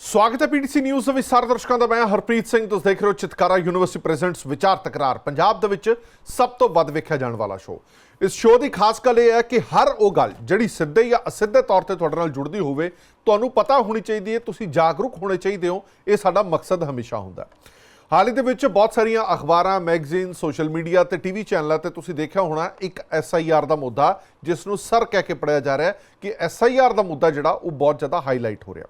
ਸਵਾਗਤ ਹੈ PTC news ਦੇ ਵਿੱਚ ਸਾਰੇ ਦਰਸ਼ਕਾਂ ਦਾ। ਮੈਂ ਹਰਪ੍ਰੀਤ ਸਿੰਘ ਤੁਸੀਂ ਦੇਖ ਰਹੇ ਹੋ ਚਿਤਕਾਰਾ ਯੂਨੀਵਰਸਿਟੀ ਪ੍ਰੈਜ਼ੈਂਟਸ ਵਿਚਾਰ ਤਕਰਾਰ। ਪੰਜਾਬ ਦੇ ਵਿੱਚ ਸਭ ਤੋਂ ਵੱਧ ਵੇਖਿਆ ਜਾਣ ਵਾਲਾ ਸ਼ੋਅ ਇਸ ਸ਼ੋਅ ਦੀ ਖਾਸ ਗੱਲ ਇਹ ਹੈ ਕਿ ਹਰ ਉਹ ਗੱਲ ਜਿਹੜੀ ਸਿੱਧੇ ਜਾਂ ਅਸਿੱਧੇ ਤੌਰ ਤੇ ਤੁਹਾਡੇ ਨਾਲ ਜੁੜਦੀ ਹੋਵੇ, ਤੁਹਾਨੂੰ ਪਤਾ ਹੋਣੀ ਚਾਹੀਦੀ ਹੈ, ਤੁਸੀਂ ਜਾਗਰੂਕ ਹੋਣੇ ਚਾਹੀਦੇ ਹੋ। ਇਹ ਸਾਡਾ ਮਕਸਦ ਹਮੇਸ਼ਾ ਹੁੰਦਾ ਹੈ। ਹਾਲ ਹੀ ਦੇ ਵਿੱਚ ਬਹੁਤ ਸਾਰੀਆਂ ਅਖਬਾਰਾਂ, ਮੈਗਜ਼ੀਨ, ਸੋਸ਼ਲ ਮੀਡੀਆ ਤੇ ਟੀਵੀ ਚੈਨਲਾਂ ਤੇ ਤੁਸੀਂ ਦੇਖਿਆ ਹੋਣਾ, ਇੱਕ ਐਸਆਈਆਰ ਦਾ ਮੁੱਦਾ ਜਿਸ ਨੂੰ ਸਰ ਕਹਿ ਕੇ ਪੜਿਆ ਜਾ ਰਿਹਾ ਹੈ ਕਿ ਐਸਆਈਆਰ ਦਾ ਮੁੱਦਾ ਜਿਹੜਾ ਉਹ ਬਹੁਤ ਜ਼ਿਆਦਾ ਹਾਈਲਾਈਟ ਹੋ ਰਿਹਾ।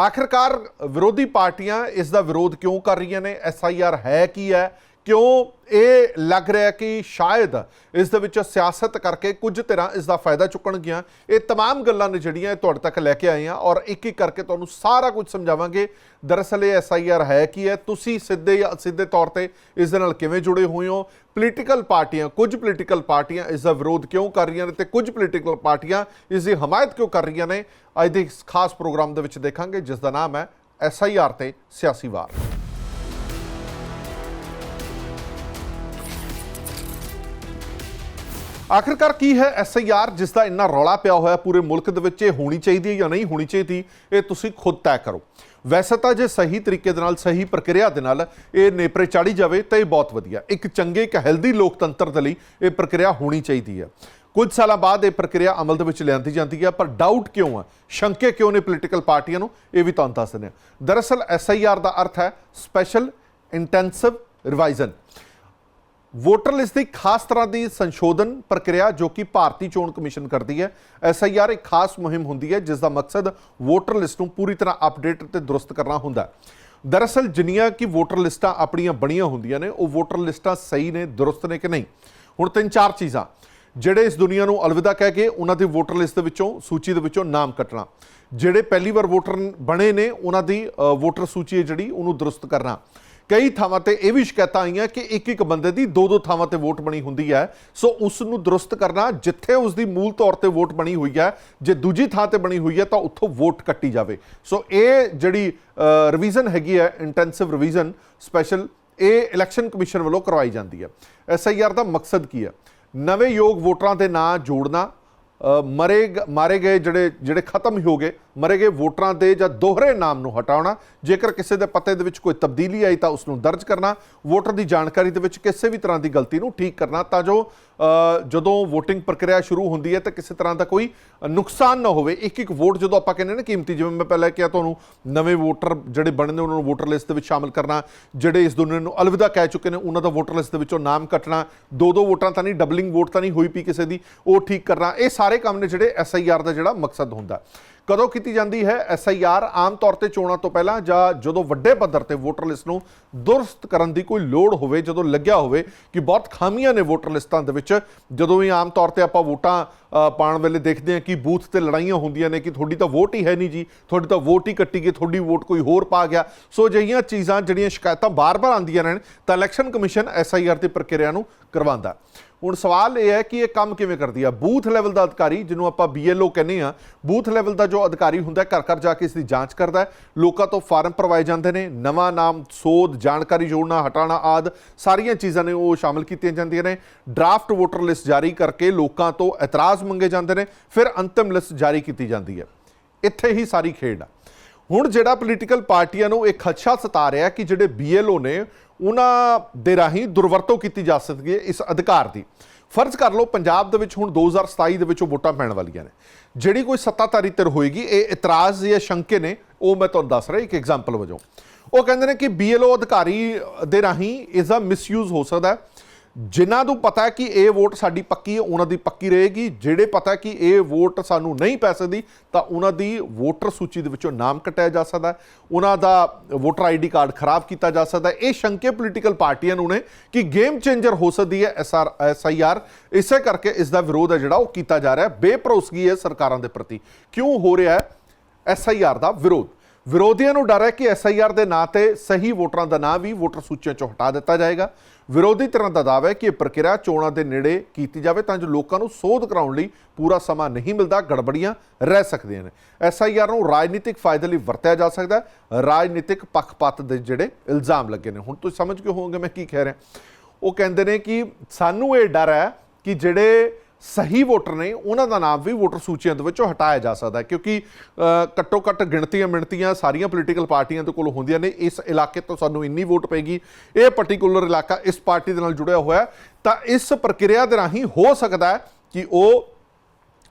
ਆਖਿਰਕਾਰ ਵਿਰੋਧੀ ਪਾਰਟੀਆਂ ਇਸ ਦਾ ਵਿਰੋਧ ਕਿਉਂ ਕਰ ਰਹੀਆਂ ਨੇ? ਐਸਆਈਆਰ ਹੈ ਕੀ ਹੈ? ਕਿਉਂ ਇਹ ਲੱਗ ਰਿਹਾ ਹੈ ਕਿ ਸ਼ਾਇਦ ਇਸ ਦੇ ਵਿੱਚ ਸਿਆਸਤ ਕਰਕੇ ਕੁਝ ਤਰ੍ਹਾਂ ਇਸ ਦਾ ਫਾਇਦਾ ਚੁੱਕਣਗੀਆਂ ਇਹ तमाम ਗੱਲਾਂ ਨੇ ਜਿਹੜੀਆਂ ਇਹ ਤੁਹਾਡੇ ਤੱਕ ਲੈ ਕੇ ਆਏ ਹਾਂ ਔਰ ਇੱਕ ਇੱਕ ਕਰਕੇ ਤੁਹਾਨੂੰ ਸਾਰਾ ਕੁਝ ਸਮਝਾਵਾਂਗੇ ਦਰਅਸਲ ਇਹ ਐਸਆਈਆਰ ਹੈ ਕੀ ਹੈ ਤੁਸੀਂ ਸਿੱਧੇ ਜਾਂ ਅਸਿੱਧੇ ਤੌਰ ਤੇ ਇਸ ਦੇ ਨਾਲ ਕਿਵੇਂ ਜੁੜੇ ਹੋਏ ਹੋ ਪੋਲੀਟੀਕਲ ਪਾਰਟੀਆਂ ਕੁਝ ਪੋਲੀਟੀਕਲ ਪਾਰਟੀਆਂ ਇਸ ਦਾ ਵਿਰੋਧ ਕਿਉਂ ਕਰ ਰਹੀਆਂ ਨੇ ਤੇ ਕੁਝ ਪੋਲੀਟੀਕਲ ਪਾਰਟੀਆਂ ਇਸ ਦੀ ਹਮਾਇਤ ਕਿਉਂ ਕਰ ਰਹੀਆਂ ਨੇ ਅੱਜ ਦੇ ਇਸ ਖਾਸ ਪ੍ਰੋਗਰਾਮ ਦੇ ਵਿੱਚ ਦੇਖਾਂਗੇ ਜਿਸ ਦਾ ਨਾਮ ਹੈ ਐਸਆਈਆਰ ਤੇ ਸਿਆਸੀ ਵਾਰ ਆਖਿਰਕਾਰ ਕੀ ਹੈ ਐਸਆਈਆਰ ਜਿਸ ਦਾ ਇੰਨਾ ਰੌਲਾ ਪਿਆ ਹੋਇਆ ਪੂਰੇ ਮੁਲਕ ਦੇ ਵਿੱਚ, ਇਹ ਹੋਣੀ ਚਾਹੀਦੀ ਹੈ ਜਾਂ ਨਹੀਂ ਹੋਣੀ ਚਾਹੀਦੀ, ਇਹ ਤੁਸੀਂ ਖੁਦ ਤੈਅ ਕਰੋ। ਵੈਸੇ ਤਾਂ ਜੇ ਸਹੀ ਤਰੀਕੇ ਦੇ ਨਾਲ, ਸਹੀ ਪ੍ਰਕਿਰਿਆ ਦੇ ਨਾਲ ਇਹ ਨੇਪਰੇ ਚਾੜੀ ਜਾਵੇ, ਤਾਂ ਇਹ ਬਹੁਤ ਵਧੀਆ ਇੱਕ ਚੰਗੇ, ਇੱਕ ਹੈਲਦੀ ਲੋਕਤੰਤਰ ਦੇ ਲਈ ਇਹ ਪ੍ਰਕਿਰਿਆ ਹੋਣੀ ਚਾਹੀਦੀ ਹੈ। ਕੁਝ ਸਾਲਾਂ ਬਾਅਦ ਇਹ ਪ੍ਰਕਿਰਿਆ ਅਮਲ ਦੇ ਵਿੱਚ ਲਿਆਂਦੀ ਜਾਂਦੀ ਹੈ, ਪਰ ਡਾਊਟ ਕਿਉਂ ਆ ਸ਼ੰਕੇ ਕਿਉਂ ਨੇ ਪੋਲੀਟੀਕਲ ਪਾਰਟੀਆਂ ਨੂੰ? ਇਹ ਵੀ ਤੁਹਾਨੂੰ ਦੱਸ ਦਿੰਦੇ ਹਾਂ। ਦਰਅਸਲ ਐਸਆਈਆਰ ਦਾ ਅਰਥ ਹੈ special intensive revision voter list ਦੀ ਖਾਸ ਤਰ੍ਹਾਂ ਦੀ ਸੰਸ਼ੋਧਨ ਪ੍ਰਕਿਰਿਆ ਜੋ ਕਿ ਭਾਰਤੀ ਚੋਣ ਕਮਿਸ਼ਨ ਕਰਦੀ ਹੈ। ਐਸਆਈਆਰ ਇੱਕ ਖਾਸ ਮੁਹਿੰਮ ਹੁੰਦੀ ਹੈ, ਜਿਸ ਦਾ ਮਕਸਦ ਵੋਟਰ ਲਿਸਟ ਨੂੰ ਪੂਰੀ ਤਰ੍ਹਾਂ ਅਪਡੇਟ ਤੇ ਦਰੁਸਤ ਕਰਨਾ ਹੁੰਦਾ ਹੈ। ਦਰਅਸਲ, ਜਿੰਨੀਆਂ ਕਿ ਵੋਟਰ ਲਿਸਟਾਂ ਆਪਣੀਆਂ ਬਣੀਆਂ ਹੁੰਦੀਆਂ ਨੇ, ਉਹ ਵੋਟਰ ਲਿਸਟਾਂ ਸਹੀ ਨੇ, ਦਰੁਸਤ ਨੇ ਕਿ ਨਹੀਂ? ਹੁਣ ਤਿੰਨ ਚਾਰ ਚੀਜ਼ਾਂ। ਜਿਹੜੇ ਇਸ ਦੁਨੀਆ ਨੂੰ ਅਲਵਿਦਾ ਕਹਿ ਕੇ ਉਹਨਾਂ ਦੀ ਵੋਟਰ ਲਿਸਟ ਦੇ ਵਿੱਚੋਂ, ਸੂਚੀ ਦੇ ਵਿੱਚੋਂ ਨਾਮ ਕੱਟਣਾ। ਜਿਹੜੇ ਪਹਿਲੀ ਵਾਰ ਵੋਟਰ ਬਣੇ ਨੇ, ਉਹਨਾਂ ਦੀ ਵੋਟਰ ਸੂਚੀ ਹੈ ਜਿਹੜੀ, ਉਹਨੂੰ ਦਰੁਸਤ ਕਰਨਾ। ਕਈ ਥਾਵਾਂ ਤੇ ਇਹ ਵੀ ਸ਼ਿਕਾਇਤਾਂ ਆਈਆਂ ਕਿ ਇੱਕ ਇੱਕ ਬੰਦੇ ਦੀ ਦੋ ਦੋ ਥਾਵਾਂ ਤੇ ਵੋਟ ਬਣੀ ਹੁੰਦੀ ਹੈ। ਸੋ ਉਸ ਨੂੰ ਦਰੁਸਤ ਕਰਨਾ, ਜਿੱਥੇ ਉਸ ਦੀ ਮੂਲ ਤੌਰ ਤੇ ਵੋਟ ਬਣੀ ਹੋਈ ਹੈ, ਜੇ ਦੂਜੀ ਥਾਂ ਤੇ ਬਣੀ ਹੋਈ ਹੈ ਤਾਂ ਉੱਥੋਂ ਵੋਟ ਕੱਟੀ ਜਾਵੇ। ਸੋ ਇਹ ਜਿਹੜੀ ਰਿਵੀਜ਼ਨ ਹੈਗੀ ਹੈ ਇੰਟੈਂਸਿਵ ਰਿਵੀਜ਼ਨ ਸਪੈਸ਼ਲ ਇਹ ਇਲੈਕਸ਼ਨ ਕਮਿਸ਼ਨ ਵੱਲੋਂ ਕਰਵਾਈ ਜਾਂਦੀ ਹੈ। ਐਸਆਈਆਰ ਦਾ ਮਕਸਦ ਕੀ ਹੈ? ਨਵੇਂ ਯੋਗ ਵੋਟਰਾਂ ਦੇ ਨਾਂ ਜੋੜਨਾ ਮਰੇ ਮਾਰੇ ਗਏ ਜਿਹੜੇ ਜਿਹੜੇ ਖਤਮ ਹੋ ਗਏ ਮਰੇ ਗਏ ਵੋਟਰਾਂ ਦੇ ਜਾਂ ਦੋਹਰੇ ਨਾਮ ਨੂੰ ਹਟਾਉਣਾ, ਜੇਕਰ ਕਿਸੇ ਦੇ ਪਤੇ ਦੇ ਵਿੱਚ ਕੋਈ ਤਬਦੀਲੀ ਆਈ ਤਾਂ ਉਸ ਨੂੰ ਦਰਜ ਕਰਨਾ, ਵੋਟਰ ਦੀ ਜਾਣਕਾਰੀ ਦੇ ਵਿੱਚ ਕਿਸੇ ਵੀ ਤਰ੍ਹਾਂ ਦੀ ਗਲਤੀ ਨੂੰ ਠੀਕ ਕਰਨਾ, ਤਾਂ ਜੋ ਜਦੋਂ VOTING ਪ੍ਰਕਿਰਿਆ ਸ਼ੁਰੂ ਹੁੰਦੀ ਹੈ ਤਾਂ ਕਿਸੇ ਤਰ੍ਹਾਂ ਦਾ ਕੋਈ ਨੁਕਸਾਨ ਨਾ ਹੋਵੇ। ਇੱਕ ਇੱਕ ਵੋਟ ਜਦੋਂ ਆਪਾਂ ਕਹਿੰਦੇ ਨੇ ਕੀਮਤੀ, ਜਿਵੇਂ ਮੈਂ ਪਹਿਲਾਂ ਕਿਹਾ ਤੁਹਾਨੂੰ, ਨਵੇਂ ਵੋਟਰ ਜਿਹੜੇ ਬਣਨ ਨੇ ਉਹਨਾਂ ਨੂੰ ਵੋਟਰ ਲਿਸਟ ਦੇ ਵਿੱਚ ਸ਼ਾਮਲ ਕਰਨਾ, ਜਿਹੜੇ ਇਸ ਦੁਨੀਆ ਨੂੰ ਅਲਵਿਦਾ ਕਹਿ ਚੁੱਕੇ ਨੇ ਉਹਨਾਂ ਦਾ ਵੋਟਰ ਲਿਸਟ ਦੇ ਵਿੱਚੋਂ ਨਾਮ ਕੱਟਣਾ ਦੋ ਦੋ ਵੋਟਾਂ ਤਾਂ ਨਹੀਂ, ਡਬਲਿੰਗ ਵੋਟ ਤਾਂ ਨਹੀਂ ਹੋਈ ਪਈ ਕਿਸੇ ਦੀ, ਉਹ ਠੀਕ ਕਰਨਾ, ਇਹ ਸਾਰੇ ਕੰਮ ਨੇ ਜਿਹੜੇ ਐਸਆਈਆਰ ਦਾ ਜਿਹੜਾ ਮਕਸਦ ਹੁੰਦਾ। ਕਦੋਂ ਕੀਤੀ ਜਾਂਦੀ ਹੈ? ਐਸਆਈਆਰ ਆਮ ਤੌਰ ਤੇ ਚੋਣਾਂ ਤੋਂ ਪਹਿਲਾਂ ਜਾਂ ਜਦੋਂ ਵੱਡੇ ਪੱਧਰ ਤੇ ਵੋਟਰ ਲਿਸਟ ਨੂੰ ਦੁਰਸਤ ਕਰਨ ਦੀ ਕੋਈ ਲੋੜ ਹੋਵੇ ਜਦੋਂ ਲੱਗਿਆ ਹੋਵੇ ਕਿ ਬਹੁਤ ਖਾਮੀਆਂ ਨੇ ਵੋਟਰ ਲਿਸਟਾਂ ਦੇ ਵਿੱਚ ਜਦੋਂ ਵੀ ਆਮ ਤੌਰ ਤੇ ਆਪਾਂ ਵੋਟਾਂ ਅ, ਪਾਉਣ ਵੇਲੇ ਦੇਖਦੇ ਹਾਂ ਕਿ ਬੂਥ ਤੇ ਲੜਾਈਆਂ ਹੁੰਦੀਆਂ ਨੇ ਕਿ ਤੁਹਾਡੀ ਤਾਂ ਵੋਟ ਹੀ ਹੈ ਨਹੀਂ ਜੀ ਤੁਹਾਡੀ ਤਾਂ ਵੋਟ ਹੀ ਕੱਟੀ ਗਈ ਤੁਹਾਡੀ ਵੋਟ ਕੋਈ ਹੋਰ ਪਾ ਗਿਆ। ਸੋ ਅਜਿਹੀਆਂ ਚੀਜ਼ਾਂ ਜਿਹੜੀਆਂ ਸ਼ਿਕਾਇਤਾਂ ਬਾਰ-ਬਾਰ ਆਉਂਦੀਆਂ ਰਹਿਣ ਤਾਂ ਇਲੈਕਸ਼ਨ ਕਮਿਸ਼ਨ ਐਸਆਈਆਰ ਦੀ ਪ੍ਰਕਿਰਿਆ ਨੂੰ ਕਰਵਾਉਂਦਾ। ਹੁਣ ਸਵਾਲ ਇਹ ਹੈ ਕਿ ਇਹ ਕੰਮ ਕਿਵੇਂ ਕਰਦੀ ਆ? ਬੂਥ ਲੈਵਲ ਦਾ ਅਧਿਕਾਰੀ, ਜਿਹਨੂੰ ਆਪਾਂ ਬੀਐਲਓ ਕਹਿੰਦੇ ਆ, ਬੂਥ ਲੈਵਲ ਦਾ ਜੋ ਅਧਿਕਾਰੀ ਹੁੰਦਾ, ਘਰ ਘਰ ਜਾ ਕੇ ਇਸ ਦੀ ਜਾਂਚ ਕਰਦਾ ਹੈ। ਲੋਕਾਂ ਤੋਂ ਫਾਰਮ ਭਰਵਾਏ ਜਾਂਦੇ ਨੇ, ਨਵਾਂ ਨਾਮ, ਸੋਧ, ਜਾਣਕਾਰੀ ਜੋੜਨਾ, ਹਟਾਉਣਾ ਆਦ, ਸਾਰੀਆਂ ਚੀਜ਼ਾਂ ਨੇ ਉਹ ਸ਼ਾਮਲ ਕੀਤੀਆਂ ਜਾਂਦੀਆਂ ਨੇ। ਡਰਾਫਟ ਵੋਟਰ ਲਿਸਟ ਜਾਰੀ ਕਰਕੇ ਲੋਕਾਂ ਤੋਂ ਇਤਰਾਜ਼ ਮੰਗੇ ਜਾਂਦੇ ਨੇ, ਫਿਰ ਅੰਤਿਮ ਲਿਸਟ ਜਾਰੀ ਕੀਤੀ ਜਾਂਦੀ ਹੈ। ਇੱਥੇ ਹੀ ਸਾਰੀ ਖੇਡ ਆ। ਹੁਣ ਜਿਹੜਾ ਪੋਲੀਟੀਕਲ ਪਾਰਟੀਆਂ ਨੂੰ ਇਹ ਖਦਸ਼ਾ ਸਤਾ ਰਿਹਾ ਕਿ ਜਿਹੜੇ ਬੀਐਲਓ ਨੇ, ਉਹਨਾਂ ਦੇ ਰਾਹੀਂ ਦੁਰਵਰਤੋਂ ਕੀਤੀ ਜਾ ਸਕਦੀ ਹੈ ਇਸ ਅਧਿਕਾਰ ਦੀ। ਫਰਜ਼ ਕਰ ਲਓ ਪੰਜਾਬ ਦੇ ਵਿੱਚ ਹੁਣ 2027 ਦੇ ਵਿੱਚ ਉਹ ਵੋਟਾਂ ਪੈਣ ਵਾਲੀਆਂ ਨੇ। ਜਿਹੜੀ ਕੋਈ ਸੱਤਾਧਾਰੀ ਧਿਰ ਹੋਏਗੀ, ਇਹ ਇਤਰਾਜ਼ ਜਾਂ ਸ਼ੰਕੇ ਨੇ, ਉਹ ਮੈਂ ਤੁਹਾਨੂੰ ਦੱਸ ਰਿਹਾ, ਇੱਕ ਐਗਜ਼ਾਮਪਲ ਵਜੋਂ। ਉਹ ਕਹਿੰਦੇ ਨੇ ਕਿ ਬੀਐਲਓ ਅਧਿਕਾਰੀ ਦੇ ਰਾਹੀਂ ਇਸ ਦਾ ਮਿਸਯੂਜ਼ ਹੋ ਸਕਦਾ ਹੈ। ਜਿਨ੍ਹਾਂ ਨੂੰ ਪਤਾ ਹੈ ਕਿ ਇਹ ਵੋਟ ਸਾਡੀ ਪੱਕੀ ਹੈ, ਉਹਨਾਂ ਦੀ ਪੱਕੀ ਰਹੇਗੀ। ਜਿਹੜੇ ਪਤਾ ਕਿ ਇਹ ਵੋਟ ਸਾਨੂੰ ਨਹੀਂ ਪੈ ਸਕਦੀ, ਤਾਂ ਉਹਨਾਂ ਦੀ ਵੋਟਰ ਸੂਚੀ ਦੇ ਵਿੱਚੋਂ ਨਾਮ ਕੱਟਿਆ ਜਾ ਸਕਦਾ ਉਹਨਾਂ ਦਾ ਵੋਟਰ ਆਈਡੀ ਕਾਰਡ ਖਰਾਬ ਕੀਤਾ ਜਾ ਸਕਦਾ ਇਹ ਸ਼ੰਕੇ ਪੋਲੀਟੀਕਲ ਪਾਰਟੀਆਂ ਨੂੰ ਨੇ ਕਿ ਗੇਮ ਚੇਂਜਰ ਹੋ ਸਕਦੀ ਹੈ ਐਸਆਰ, ਐਸਆਈਆਰ। ਇਸੇ ਕਰਕੇ ਇਸ ਦਾ ਵਿਰੋਧ ਹੈ ਜਿਹੜਾ ਉਹ ਕੀਤਾ ਜਾ ਰਿਹਾ ਹੈ। ਬੇਭਰੋਸਗੀ ਹੈ ਸਰਕਾਰਾਂ ਦੇ ਪ੍ਰਤੀ। ਕਿਉਂ ਹੋ ਰਿਹਾ ਹੈ? ਐਸਆਈਆਰ ਦਾ ਵਿਰੋਧ। ਵਿਰੋਧੀਆਂ ਨੂੰ ਡਰ ਹੈ ਕਿ ਐਸਆਈਆਰ ਦੇ ਨਾਂ ਤੇ ਸਹੀ ਵੋਟਰਾਂ ਦਾ ਨਾਂ ਵੀ ਵੋਟਰ ਸੂਚੀਆਂ ਚੋਂ ਹਟਾ ਦਿੱਤਾ ਜਾਏਗਾ। ਵਿਰੋਧੀ ਧਿਰਾਂ ਦਾ ਦਾਅਵਾ ਹੈ ਕਿ ਇਹ ਪ੍ਰਕਿਰਿਆ ਚੋਣਾਂ ਦੇ ਨੇੜੇ ਕੀਤੀ ਜਾਵੇ ਤਾਂ ਜੋ ਲੋਕਾਂ ਨੂੰ ਸੋਧ ਕਰਾਉਣ ਲਈ ਪੂਰਾ ਸਮਾਂ ਨਹੀਂ ਮਿਲਦਾ, ਗੜਬੜੀਆਂ ਰਹਿ ਸਕਦੀਆਂ ਨੇ। ਐਸਆਈਆਰ ਨੂੰ ਰਾਜਨੀਤਿਕ ਫਾਇਦੇ ਲਈ ਵਰਤਿਆ ਜਾ ਸਕਦਾ ਹੈ। ਰਾਜਨੀਤਿਕ ਪੱਖਪਾਤ ਦੇ ਜਿਹੜੇ ਇਲਜ਼ਾਮ ਲੱਗੇ ਨੇ। ਹੁਣ ਤੁਸੀਂ ਸਮਝ ਕੇ ਹੋਵੋਗੇ ਮੈਂ ਕੀ ਕਹਿ ਰਿਹਾ। ਉਹ ਕਹਿੰਦੇ ਨੇ ਕਿ ਸਾਨੂੰ ਇਹ ਡਰ ਹੈ ਕਿ ਜਿਹੜੇ ਸਹੀ ਵੋਟਰ ਨੇ, ਉਹਨਾਂ ਦਾ ਨਾਮ ਵੀ ਵੋਟਰ ਸੂਚੀਆਂ ਦੇ ਵਿੱਚੋਂ ਹਟਾਇਆ ਜਾ ਸਕਦਾ ਕਿਉਂਕਿ ਘੱਟੋ ਘੱਟ ਗਿਣਤੀਆਂ ਮਿਣਤੀਆਂ ਸਾਰੀਆਂ ਪੋਲੀਟੀਕਲ ਪਾਰਟੀਆਂ ਦੇ ਕੋਲ ਹੁੰਦੀਆਂ ਨੇ, ਇਸ ਇਲਾਕੇ ਤੋਂ ਸਾਨੂੰ ਇੰਨੀ ਵੋਟ ਪੈਗੀ ਇਹ ਪਾਰਟਿਕੂਲਰ ਇਲਾਕਾ ਇਸ ਪਾਰਟੀ ਦੇ ਨਾਲ ਜੁੜਿਆ ਹੋਇਆ ਤਾਂ ਇਸ ਪ੍ਰਕਿਰਿਆ ਦੇ ਰਾਹੀਂ ਹੋ ਸਕਦਾ ਕਿ ਉਹ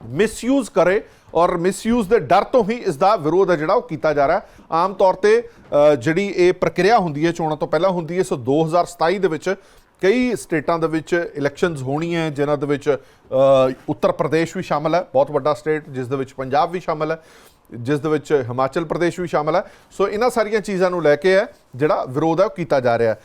ਮਿਸਯੂਜ਼ ਕਰੇ ਔਰ ਮਿਸਯੂਜ਼ ਦੇ ਡਰ ਤੋਂ ਹੀ ਇਸ ਦਾ ਵਿਰੋਧ ਹੈ ਜਿਹੜਾ ਉਹ ਕੀਤਾ ਜਾ ਰਿਹਾ ਆਮ ਤੌਰ ਤੇ ਜਿਹੜੀ ਇਹ ਪ੍ਰਕਿਰਿਆ ਹੁੰਦੀ ਹੈ, ਚੋਣਾਂ ਤੋਂ ਪਹਿਲਾਂ ਹੁੰਦੀ ਹੈ, ਸੋ 2027 ਦੇ ਵਿੱਚ ਕਈ ਸਟੇਟਾਂ ਦੇ ਵਿੱਚ ਇਲੈਕਸ਼ਨਸ ਹੋਣੀਆਂ ਜਿਨ੍ਹਾਂ ਦੇ ਵਿੱਚ ਉੱਤਰ ਪ੍ਰਦੇਸ਼ ਵੀ ਸ਼ਾਮਲ ਹੈ, ਬਹੁਤ ਵੱਡਾ ਸਟੇਟ, ਜਿਸ ਦੇ ਵਿੱਚ ਪੰਜਾਬ ਵੀ ਸ਼ਾਮਲ ਹੈ, ਜਿਸ ਦੇ ਵਿੱਚ ਹਿਮਾਚਲ ਪ੍ਰਦੇਸ਼ ਵੀ ਸ਼ਾਮਲ ਹੈ। ਸੋ ਇਹਨਾਂ ਸਾਰੀਆਂ ਚੀਜ਼ਾਂ ਨੂੰ ਲੈ ਕੇ ਹੈ, ਜਿਹੜਾ ਵਿਰੋਧ ਹੈ ਉਹ ਕੀਤਾ ਜਾ ਰਿਹਾ ਹੈ।